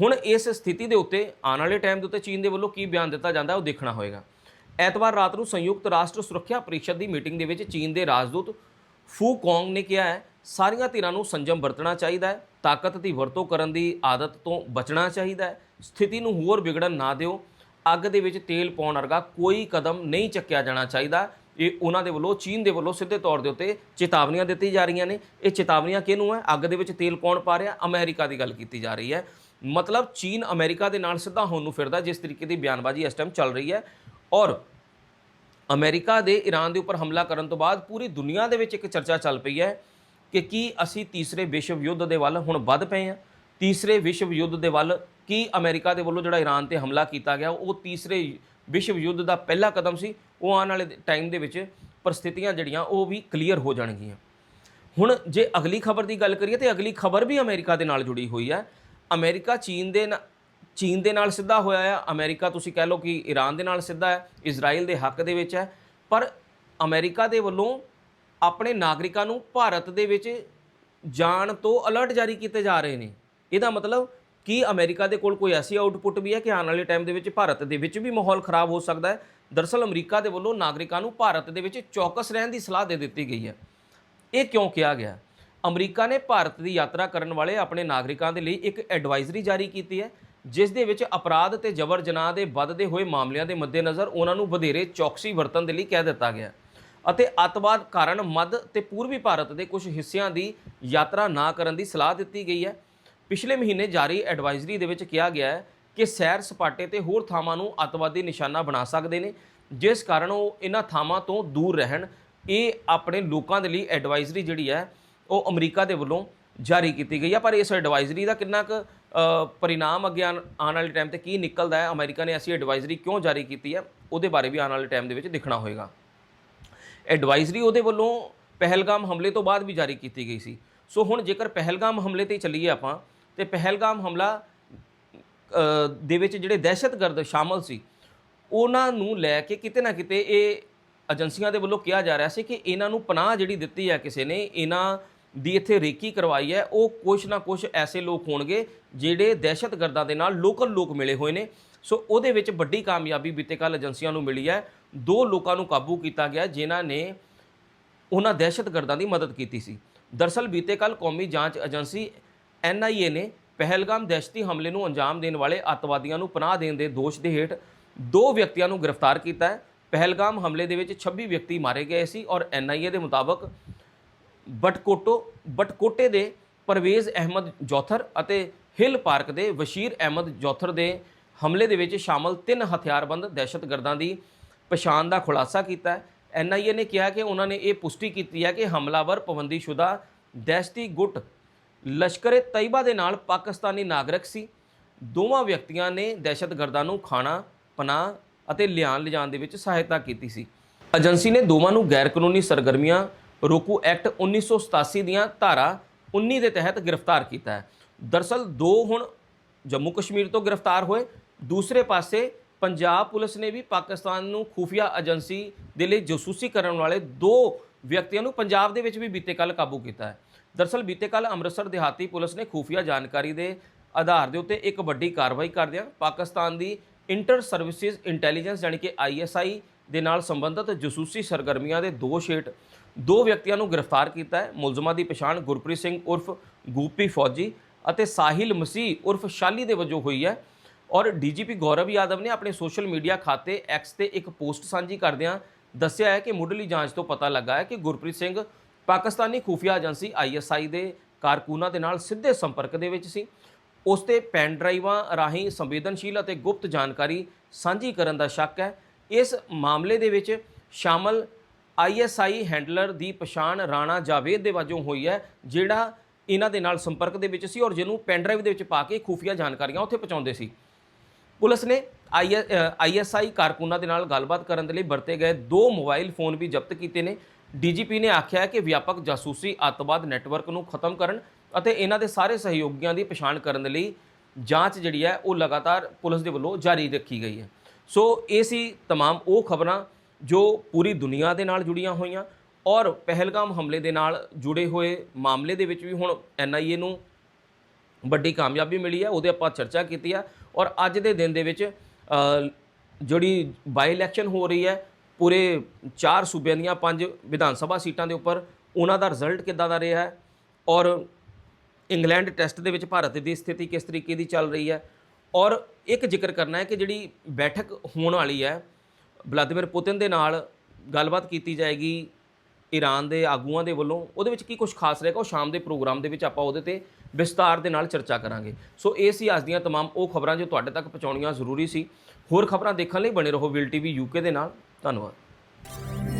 ਹੁਣ ਇਸ ਸਥਿਤੀ ਦੇ ਉੱਤੇ ਆਉਣ ਵਾਲੇ ਟਾਈਮ ਦੇ ਉੱਤੇ ਚੀਨ ਦੇ ਵੱਲੋਂ ਕੀ ਬਿਆਨ ਦਿੱਤਾ ਜਾਂਦਾ ਉਹ ਦੇਖਣਾ ਹੋਏਗਾ। ਐਤਵਾਰ ਰਾਤ ਨੂੰ ਸੰਯੁਕਤ ਰਾਸ਼ਟਰ ਸੁਰੱਖਿਆ ਪਰਿਸ਼ਦ ਦੀ ਮੀਟਿੰਗ ਦੇ ਵਿੱਚ ਚੀਨ ਦੇ ਰਾਜਦੂਤ ਫੂ ਕੌਂਗ ਨੇ ਕਿਹਾ ਹੈ, ਸਾਰੀਆਂ ਧਿਰਾਂ ਨੂੰ ਸੰਜਮ ਵਰਤਣਾ ਚਾਹੀਦਾ ਹੈ, ਤਾਕਤ ਦੀ ਵਰਤੋਂ ਕਰਨ ਦੀ ਆਦਤ ਤੋਂ ਬਚਣਾ ਚਾਹੀਦਾ ਹੈ, ਸਥਿਤੀ ਨੂੰ ਹੋਰ ਵਿਗੜਨ ਨਾ ਦਿਓ, ਅੱਗ ਦੇ ਵਿੱਚ ਤੇਲ ਪਾਉਣ ਵਰਗਾ ਕੋਈ ਕਦਮ ਨਹੀਂ ਚੱਕਿਆ ਜਾਣਾ ਚਾਹੀਦਾ। ਇਹ ਉਹਨਾਂ ਦੇ ਵੱਲੋਂ, ਚੀਨ ਦੇ ਵੱਲੋਂ ਸਿੱਧੇ ਤੌਰ ਦੇ ਉੱਤੇ ਚੇਤਾਵਨੀਆਂ ਦਿੱਤੀ ਜਾ ਰਹੀਆਂ ਨੇ। ਇਹ ਚੇਤਾਵਨੀਆਂ ਕਿਹਨੂੰ ਹੈ? ਅੱਗ ਦੇ ਵਿੱਚ ਤੇਲ ਕੌਣ ਪਾ ਰਿਹਾ? ਅਮਰੀਕਾ ਦੀ ਗੱਲ ਕੀਤੀ ਜਾ ਰਹੀ ਹੈ। ਮਤਲਬ ਚੀਨ ਅਮਰੀਕਾ ਦੇ ਨਾਲ ਸਿੱਧਾ ਹੋਣ ਨੂੰ ਫਿਰਦਾ, ਜਿਸ ਤਰੀਕੇ ਦੀ ਬਿਆਨਬਾਜ਼ੀ ਇਸ ਟਾਈਮ ਚੱਲ ਰਹੀ ਹੈ। ਔਰ ਅਮਰੀਕਾ ਦੇ ਈਰਾਨ ਦੇ ਉੱਪਰ ਹਮਲਾ ਕਰਨ ਤੋਂ ਬਾਅਦ ਪੂਰੀ ਦੁਨੀਆ ਦੇ ਵਿੱਚ ਇੱਕ ਚਰਚਾ ਚੱਲ ਪਈ ਹੈ ਕਿ ਕੀ ਅਸੀਂ ਤੀਸਰੇ ਵਿਸ਼ਵ ਯੁੱਧ ਦੇ ਵੱਲ ਹੁਣ ਵੱਧ ਪਏ ਹਾਂ? ਤੀਸਰੇ ਵਿਸ਼ਵ ਯੁੱਧ ਦੇ ਵੱਲ ਕਿ ਅਮਰੀਕਾ ਦੇ ਵੱਲੋਂ ਜਿਹੜਾ ਈਰਾਨ ਤੇ ਹਮਲਾ ਕੀਤਾ ਗਿਆ, ਉਹ ਤੀਸਰੇ ਵਿਸ਼ਵ ਯੁੱਧ ਦਾ ਪਹਿਲਾ ਕਦਮ ਸੀ। ਉਹ ਆਉਣ ਵਾਲੇ ਟਾਈਮ ਦੇ ਵਿੱਚ ਪਰਿਸਥਿਤੀਆਂ ਜਿਹੜੀਆਂ, ਉਹ ਵੀ ਕਲੀਅਰ ਹੋ ਜਾਣਗੀਆਂ। ਹੁਣ ਜੇ ਅਗਲੀ ਖਬਰ ਦੀ ਗੱਲ ਕਰੀਏ, ਤੇ ਅਗਲੀ ਖਬਰ ਵੀ ਅਮਰੀਕਾ ਦੇ ਨਾਲ ਜੁੜੀ ਹੋਈ ਹੈ। ਅਮਰੀਕਾ ਚੀਨ ਦੇ ਨਾ- ਚੀਨ ਦੇ ਨਾਲ ਸਿੱਧਾ ਹੋਇਆ ਹੈ। ਅਮਰੀਕਾ ਤੁਸੀਂ ਕਹਿ ਲਓ ਕਿ ਈਰਾਨ ਦੇ ਨਾਲ ਸਿੱਧਾ ਹੈ, ਇਜ਼ਰਾਈਲ ਦੇ ਹੱਕ ਦੇ ਵਿੱਚ ਹੈ। ਪਰ ਅਮਰੀਕਾ ਦੇ ਵੱਲੋਂ ਆਪਣੇ ਨਾਗਰਿਕਾਂ ਨੂੰ ਭਾਰਤ ਦੇ ਵਿੱਚ ਜਾਣ ਤੋਂ ਅਲਰਟ ਜਾਰੀ ਕੀਤੇ ਜਾ ਰਹੇ ਨੇ। ਇਹਦਾ ਮਤਲਬ ਕੀ ਅਮਰੀਕਾ ਦੇ ਕੋਲ ਕੋਈ ਐਸੀ ਆਊਟਪੁੱਟ ਵੀ ਹੈ ਕਿ ਆਉਣ ਵਾਲੇ ਟਾਈਮ ਦੇ ਵਿੱਚ ਭਾਰਤ ਦੇ ਵਿੱਚ ਵੀ ਮਾਹੌਲ ਖਰਾਬ ਹੋ ਸਕਦਾ ਹੈ? ਦਰਅਸਲ ਅਮਰੀਕਾ ਦੇ ਵੱਲੋਂ ਨਾਗਰਿਕਾਂ ਨੂੰ ਭਾਰਤ ਦੇ ਵਿੱਚ ਚੌਕਸ ਰਹਿਣ ਦੀ ਸਲਾਹ ਦੇ ਦਿੱਤੀ ਗਈ ਹੈ। ਇਹ ਕਿਉਂ ਕਿਹਾ ਗਿਆ? ਅਮਰੀਕਾ ਨੇ ਭਾਰਤ ਦੀ ਯਾਤਰਾ ਕਰਨ ਵਾਲੇ ਆਪਣੇ ਨਾਗਰਿਕਾਂ ਦੇ ਲਈ ਇੱਕ ਐਡਵਾਈਜ਼ਰੀ ਜਾਰੀ ਕੀਤੀ ਹੈ, ਜਿਸ ਦੇ ਵਿੱਚ ਅਪਰਾਧ ਤੇ ਜਬਰ ਜਨਾਹ ਦੇ ਵੱਧਦੇ ਹੋਏ ਮਾਮਲਿਆਂ ਦੇ ਮੱਦੇਨਜ਼ਰ ਉਹਨਾਂ ਨੂੰ ਵਧੇਰੇ ਚੌਕਸੀ ਵਰਤਣ ਦੇ ਲਈ ਕਹਿ ਦਿੱਤਾ ਗਿਆ ਅਤੇ ਅੱਤਵਾਦ ਕਾਰਨ ਮੱਧ ਤੇ ਪੂਰਬੀ ਭਾਰਤ ਦੇ ਕੁਝ ਹਿੱਸਿਆਂ ਦੀ ਯਾਤਰਾ ਨਾ ਕਰਨ ਦੀ ਸਲਾਹ ਦਿੱਤੀ ਗਈ ਹੈ। ਪਿਛਲੇ ਮਹੀਨੇ ਜਾਰੀ ਐਡਵਾਈਜ਼ਰੀ ਦੇ ਵਿੱਚ ਕਿਹਾ ਗਿਆ ਹੈ ਕਿ ਸੈਰ ਸਪਾਟੇ ਤੇ ਹੋਰ ਥਾਵਾਂ ਨੂੰ ਅੱਤਵਾਦੀ ਨਿਸ਼ਾਨਾ ਬਣਾ ਸਕਦੇ ਨੇ, ਜਿਸ ਕਾਰਨ ਉਹ ਇਹਨਾਂ ਥਾਵਾਂ ਤੋਂ ਦੂਰ ਰਹਿਣ। ਇਹ ਆਪਣੇ ਲੋਕਾਂ ਦੇ ਲਈ ਐਡਵਾਈਜ਼ਰੀ ਜਿਹੜੀ ਹੈ, ਉਹ ਅਮਰੀਕਾ ਦੇ ਵੱਲੋਂ ਜਾਰੀ ਕੀਤੀ ਗਈ ਹੈ ਪਰ ਇਸ ਐਡਵਾਈਜ਼ਰੀ ਦਾ ਕਿੰਨਾ ਕੁ ਪਰਿਣਾਮ ਅੱਗੇ ਆਉਣ ਆਉਣ ਵਾਲੇ ਟਾਈਮ ਤੇ ਕੀ ਨਿਕਲਦਾ ਹੈ? ਅਮਰੀਕਾ ਨੇ ਐਸੀ ਐਡਵਾਈਜ਼ਰੀ ਕਿਉਂ ਜਾਰੀ ਕੀਤੀ ਹੈ? ਉਹਦੇ ਬਾਰੇ ਵੀ ਆਉਣ ਵਾਲੇ ਟਾਈਮ ਦੇ ਵਿੱਚ ਦੇਖਣਾ ਹੋਏਗਾ। ਐਡਵਾਈਜ਼ਰੀ ਉਹਦੇ ਵੱਲੋਂ ਪਹਿਲਗਾਮ ਹਮਲੇ ਤੋਂ ਬਾਅਦ ਵੀ ਜਾਰੀ ਕੀਤੀ ਗਈ ਸੀ। ਸੋ ਹੁਣ ਜੇਕਰ ਪਹਿਲਗਾਮ ਹਮਲੇ ਤੇ ਚੱਲੀਏ ਆਪਾਂ ਤੇ ਪਹਿਲਗਾਮ ਹਮਲਾ ਦੇ ਵਿੱਚ ਜਿਹੜੇ ਦਹਿਸ਼ਤਗਰਦ ਸ਼ਾਮਲ ਸੀ, ਉਹਨਾਂ ਨੂੰ ਲੈ ਕੇ ਕਿਤੇ ਨਾ ਕਿਤੇ ਇਹ ਏਜੰਸੀਆਂ ਦੇ ਵੱਲੋਂ ਕਿਹਾ ਜਾ ਰਿਹਾ ਸੀ ਕਿ ਇਹਨਾਂ ਨੂੰ ਪਨਾਹ ਜਿਹੜੀ ਦਿੱਤੀ ਹੈ ਕਿਸੇ ਨੇ, ਇਹਨਾਂ ਦੀ ਇੱਥੇ ਰੇਕੀ ਕਰਵਾਈ ਹੈ, ਉਹ ਕੁਛ ਨਾ ਕੁਛ ਐਸੇ ਲੋਕ ਹੋਣਗੇ ਜਿਹੜੇ ਦਹਿਸ਼ਤਗਰਦਾਂ ਦੇ ਨਾਲ ਲੋਕਲ ਲੋਕ ਮਿਲੇ ਹੋਏ ਨੇ। ਸੋ ਉਹਦੇ ਵਿੱਚ ਵੱਡੀ ਕਾਮਯਾਬੀ ਬੀਤੇ ਕੱਲ ਏਜੰਸੀਆਂ ਨੂੰ ਮਿਲੀ ਹੈ। ਦੋ ਲੋਕਾਂ ਨੂੰ ਕਾਬੂ ਕੀਤਾ ਗਿਆ ਜਿਨ੍ਹਾਂ ਨੇ ਉਹਨਾਂ ਦਹਿਸ਼ਤਗਰਦਾਂ ਦੀ ਮਦਦ ਕੀਤੀ ਸੀ। ਦਰਸਲ ਬੀਤੇ ਕੱਲ ਕੌਮੀ ਜਾਂਚ ਏਜੰਸੀ ਐਨਆਈਏ ਨੇ ਪਹਿਲਗਾਮ ਦਹਿਸ਼ਤੀ ਹਮਲੇ ਨੂੰ ਅੰਜਾਮ ਦੇਣ ਵਾਲੇ ਅੱਤਵਾਦੀਆਂ ਨੂੰ ਪਨਾਹ ਦੇਣ ਦੇ ਦੋਸ਼ ਦੇ ਹੇਠ ਦੋ ਵਿਅਕਤੀਆਂ ਨੂੰ ਗ੍ਰਿਫਤਾਰ ਕੀਤਾ ਹੈ। ਪਹਿਲਗਾਮ ਹਮਲੇ ਦੇ ਵਿੱਚ 26 ਵਿਅਕਤੀ ਮਾਰੇ ਗਏ ਸੀ ਔਰ ਐਨਆਈਏ ਦੇ ਮੁਤਾਬਕ ਬਟਕੋਟੋ, ਬਟਕੋਟੇ ਦੇ ਪਰਵੇਜ਼ ਅਹਿਮਦ ਜੌਥਰ ਅਤੇ ਹਿਲ ਪਾਰਕ ਦੇ ਵਸ਼ੀਰ ਅਹਿਮਦ ਜੌਥਰ ਦੇ ਹਮਲੇ ਦੇ ਵਿੱਚ ਸ਼ਾਮਲ ਤਿੰਨ ਹਥਿਆਰਬੰਦ ਦਹਿਸ਼ਤਗਰਦਾਂ ਦੀ ਪਛਾਣ ਦਾ ਖੁਲਾਸਾ ਕੀਤਾ ਹੈ। ਐਨਆਈਏ ਨੇ ਕਿਹਾ ਕਿ ਉਹਨਾਂ ਨੇ ਇਹ ਪੁਸ਼ਟੀ ਕੀਤੀ ਹੈ ਕਿ ਹਮਲਾਵਰ ਪਾਬੰਦੀਸ਼ੁਦਾ ਦਹਿਸ਼ਤੀ ਗੁੱਟ ਲਸ਼ਕਰ ਤੈਯਬਾ ਦੇ ਨਾਲ ਪਾਕਿਸਤਾਨੀ ਨਾਗਰਿਕ ਸੀ। ਦੋਵਾਂ ਵਿਅਕਤੀਆਂ ਨੇ ਦਹਿਸ਼ਤਗਰਦਾਂ ਨੂੰ ਖਾਣਾ, ਪਨਾਹ ਅਤੇ ਲਿਆਉਣ ਲਿਜਾਣ ਦੇ ਵਿੱਚ ਸਹਾਇਤਾ ਕੀਤੀ ਸੀ। ਏਜੰਸੀ ਨੇ ਦੋਵਾਂ ਨੂੰ ਗੈਰ ਕਾਨੂੰਨੀ ਸਰਗਰਮੀਆਂ ਰੋਕੂ ਐਕਟ 1987 ਦੀਆਂ ਧਾਰਾ 19 ਦੇ ਤਹਿਤ ਗ੍ਰਿਫਤਾਰ ਕੀਤਾ ਹੈ। ਦਰਸਲ ਦੋ ਹੁਣ ਜੰਮੂ ਕਸ਼ਮੀਰ ਤੋਂ ਗ੍ਰਿਫਤਾਰ ਹੋਏ। ਦੂਸਰੇ ਪਾਸੇ ਪੰਜਾਬ ਪੁਲਿਸ ਨੇ ਵੀ ਪਾਕਿਸਤਾਨ ਨੂੰ ਖੂਫੀਆ ਏਜੰਸੀ ਦੇ ਲਈ ਜਾਸੂਸੀ ਕਰਨ ਵਾਲੇ ਦੋ ਵਿਅਕਤੀਆਂ ਨੂੰ ਪੰਜਾਬ ਦੇ ਵਿੱਚ ਵੀ ਬੀਤੇ ਕੱਲ ਕਾਬੂ ਕੀਤਾ ਹੈ। ਦਰਸਲ ਬੀਤੇ ਕੱਲ ਅੰਮ੍ਰਿਤਸਰ ਦਿਹਾਤੀ ਪੁਲਿਸ ਨੇ ਖੂਫੀਆ ਜਾਣਕਾਰੀ ਦੇ ਆਧਾਰ ਦੇ ਉੱਤੇ ਇੱਕ ਵੱਡੀ ਕਾਰਵਾਈ ਕਰਦਿਆਂ ਪਾਕਿਸਤਾਨ ਦੀ ਇੰਟਰ ਸਰਵਿਸਿਜ਼ ਇੰਟੈਲੀਜੈਂਸ ਯਾਨੀ ਕਿ ਆਈਐਸਆਈ ਦੇ ਨਾਲ ਸੰਬੰਧਿਤ ਜਸੂਸੀ ਸਰਗਰਮੀਆਂ ਦੇ ਦੋਸ਼ ਹੇਠ ਦੋ ਵਿਅਕਤੀਆਂ ਨੂੰ ਗ੍ਰਿਫਤਾਰ ਕੀਤਾ ਹੈ। ਮੁਲਜ਼ਮਾਂ ਦੀ ਪਛਾਣ ਗੁਰਪ੍ਰੀਤ ਸਿੰਘ ਉਰਫ ਗੂਪੀ ਫੌਜੀ ਅਤੇ ਸਾਹਿਲ ਮਸੀਹ ਉਰਫ ਸ਼ਾਲੀ ਦੇ ਵਜੋਂ ਹੋਈ ਹੈ। ਔਰ ਡੀਜੀਪੀ ਗੌਰਵ ਯਾਦਵ ਨੇ ਆਪਣੇ ਸੋਸ਼ਲ ਮੀਡੀਆ ਖਾਤੇ ਐਕਸ ਤੇ ਇੱਕ ਪੋਸਟ ਸਾਂਝੀ ਕਰਦਿਆਂ ਦੱਸਿਆ ਹੈ ਕਿ ਮੁੱਢਲੀ ਜਾਂਚ ਤੋਂ ਪਤਾ ਲੱਗਾ ਹੈ ਕਿ ਗੁਰਪ੍ਰੀਤ ਸਿੰਘ ਪਾਕਿਸਤਾਨੀ ਖੂਫੀਆ ਏਜੰਸੀ ਆਈਐਸਆਈ ਦੇ ਕਾਰਕੁਨਾਂ ਦੇ ਨਾਲ ਸਿੱਧੇ ਸੰਪਰਕ ਦੇ ਵਿੱਚ ਸੀ। ਉਸ ਤੇ ਪੈਨ ਡਰਾਈਵਾਂ ਰਾਹੀਂ ਸੰਵੇਦਨਸ਼ੀਲ ਅਤੇ ਗੁਪਤ ਜਾਣਕਾਰੀ ਸਾਂਝੀ ਕਰਨ ਦਾ ਸ਼ੱਕ ਹੈ। ਇਸ ਮਾਮਲੇ ਦੇ ਵਿੱਚ ਸ਼ਾਮਲ ਆਈਐਸਆਈ ਹੈਂਡਲਰ ਦੀ ਪਛਾਣ ਰਾਣਾ ਜਾਵੇਦ ਦੇ ਵਜੋਂ ਹੋਈ ਹੈ, ਜਿਹੜਾ ਇਹਨਾਂ ਦੇ ਨਾਲ ਸੰਪਰਕ ਦੇ ਵਿੱਚ ਸੀ ਔਰ ਜਿਹਨੂੰ ਪੈਨ ਡਰਾਈਵ ਦੇ ਵਿੱਚ ਪਾ ਕੇ ਖੂਫੀਆ ਜਾਣਕਾਰੀਆਂ ਉੱਥੇ ਪਹੁੰਚਾਉਂਦੇ ਸੀ। ਪੁਲਿਸ ਨੇ ਆਈਐਸਆਈ ਕਾਰਕੁਨਾਂ ਦੇ ਨਾਲ ਗੱਲਬਾਤ ਕਰਨ ਦੇ ਲਈ ਵਰਤੇ ਗਏ ਦੋ ਮੋਬਾਈਲ ਫੋਨ ਵੀ ਜ਼ਬਤ ਕੀਤੇ ਨੇ। ਡੀਜੀਪੀ ਨੇ ਆਖਿਆ ਕਿ ਵਿਆਪਕ ਜਾਸੂਸੀ ਅੱਤਵਾਦ ਨੈਟਵਰਕ ਨੂੰ ਖਤਮ ਕਰਨ ਅਤੇ ਇਹਨਾਂ ਦੇ ਸਾਰੇ ਸਹਿਯੋਗੀਆਂ ਦੀ ਪਛਾਣ ਕਰਨ ਦੇ ਲਈ ਜਾਂਚ ਜਿਹੜੀ ਹੈ ਉਹ ਲਗਾਤਾਰ ਪੁਲਿਸ ਦੇ ਵੱਲੋਂ ਜਾਰੀ ਰੱਖੀ ਗਈ ਹੈ ਸੋ ਇਹ ਸੀ तमाम ਉਹ ਖਬਰਾਂ ਜੋ ਪੂਰੀ ਦੁਨੀਆ ਦੇ ਨਾਲ ਜੁੜੀਆਂ ਹੋਈਆਂ ਔਰ ਪਹਿਲਗਾਮ ਹਮਲੇ ਦੇ ਨਾਲ ਜੁੜੇ ਹੋਏ ਮਾਮਲੇ ਦੇ ਵਿੱਚ ਵੀ ਹੁਣ ਐਨਆਈਏ ਨੂੰ ਵੱਡੀ ਕਾਮਯਾਬੀ ਮਿਲੀ ਹੈ ਉਹਦੇ ਆਪਾਂ ਚਰਚਾ ਕੀਤੀ ਆ ਔਰ ਅੱਜ ਦੇ ਦਿਨ ਦੇ ਵਿੱਚ ਅ, ਜਿਹੜੀ ਬਾਈ ਇਲੈਕਸ਼ਨ ਹੋ ਰਹੀ ਹੈ ਪੂਰੇ ਚਾਰ ਸੂਬਿਆਂ ਦੀਆਂ ਪੰਜ ਵਿਧਾਨ ਸਭਾ ਸੀਟਾਂ ਦੇ ਉੱਪਰ ਉਹਨਾਂ ਦਾ ਰਿਜ਼ਲਟ ਕਿੱਦਾਂ ਦਾ ਰਿਹਾ ਹੈ ਔਰ ਇੰਗਲੈਂਡ ਟੈਸਟ ਦੇ ਵਿੱਚ ਭਾਰਤ ਦੀ ਸਥਿਤੀ ਕਿਸ ਤਰੀਕੇ ਦੀ ਚੱਲ ਰਹੀ ਹੈ ਔਰ ਇੱਕ ਜ਼ਿਕਰ ਕਰਨਾ ਹੈ ਕਿ ਜਿਹੜੀ ਬੈਠਕ ਹੋਣ ਵਾਲੀ ਹੈ ਵਲਾਦੀਮਿਰ ਪੁਤਿਨ ਦੇ ਨਾਲ ਗੱਲਬਾਤ ਕੀਤੀ ਜਾਏਗੀ ਈਰਾਨ ਦੇ ਆਗੂਆਂ ਦੇ ਵੱਲੋਂ ਉਹਦੇ ਵਿੱਚ ਕੀ ਕੁਝ ਖਾਸ ਰਹੇਗਾ ਉਹ ਸ਼ਾਮ ਦੇ ਪ੍ਰੋਗਰਾਮ ਦੇ ਵਿੱਚ ਆਪਾਂ ਉਹਦੇ ਤੇ ਵਿਸਤਾਰ ਦੇ ਨਾਲ ਚਰਚਾ ਕਰਾਂਗੇ ਸੋ ਇਹ ਸੀ ਅੱਜ ਦੀਆਂ तमाम ਉਹ ਖਬਰਾਂ ਜੋ ਤੁਹਾਡੇ ਤੱਕ ਪਹੁੰਚਾਉਣੀਆਂ ਜ਼ਰੂਰੀ ਸੀ ਹੋਰ ਖਬਰਾਂ ਦੇਖਣ ਲਈ ਬਣੇ ਰਹੋ ਵਿਲ ਟੀਵੀ ਯੂਕੇ ਦੇ ਨਾਲ ਧੰਨਵਾਦ।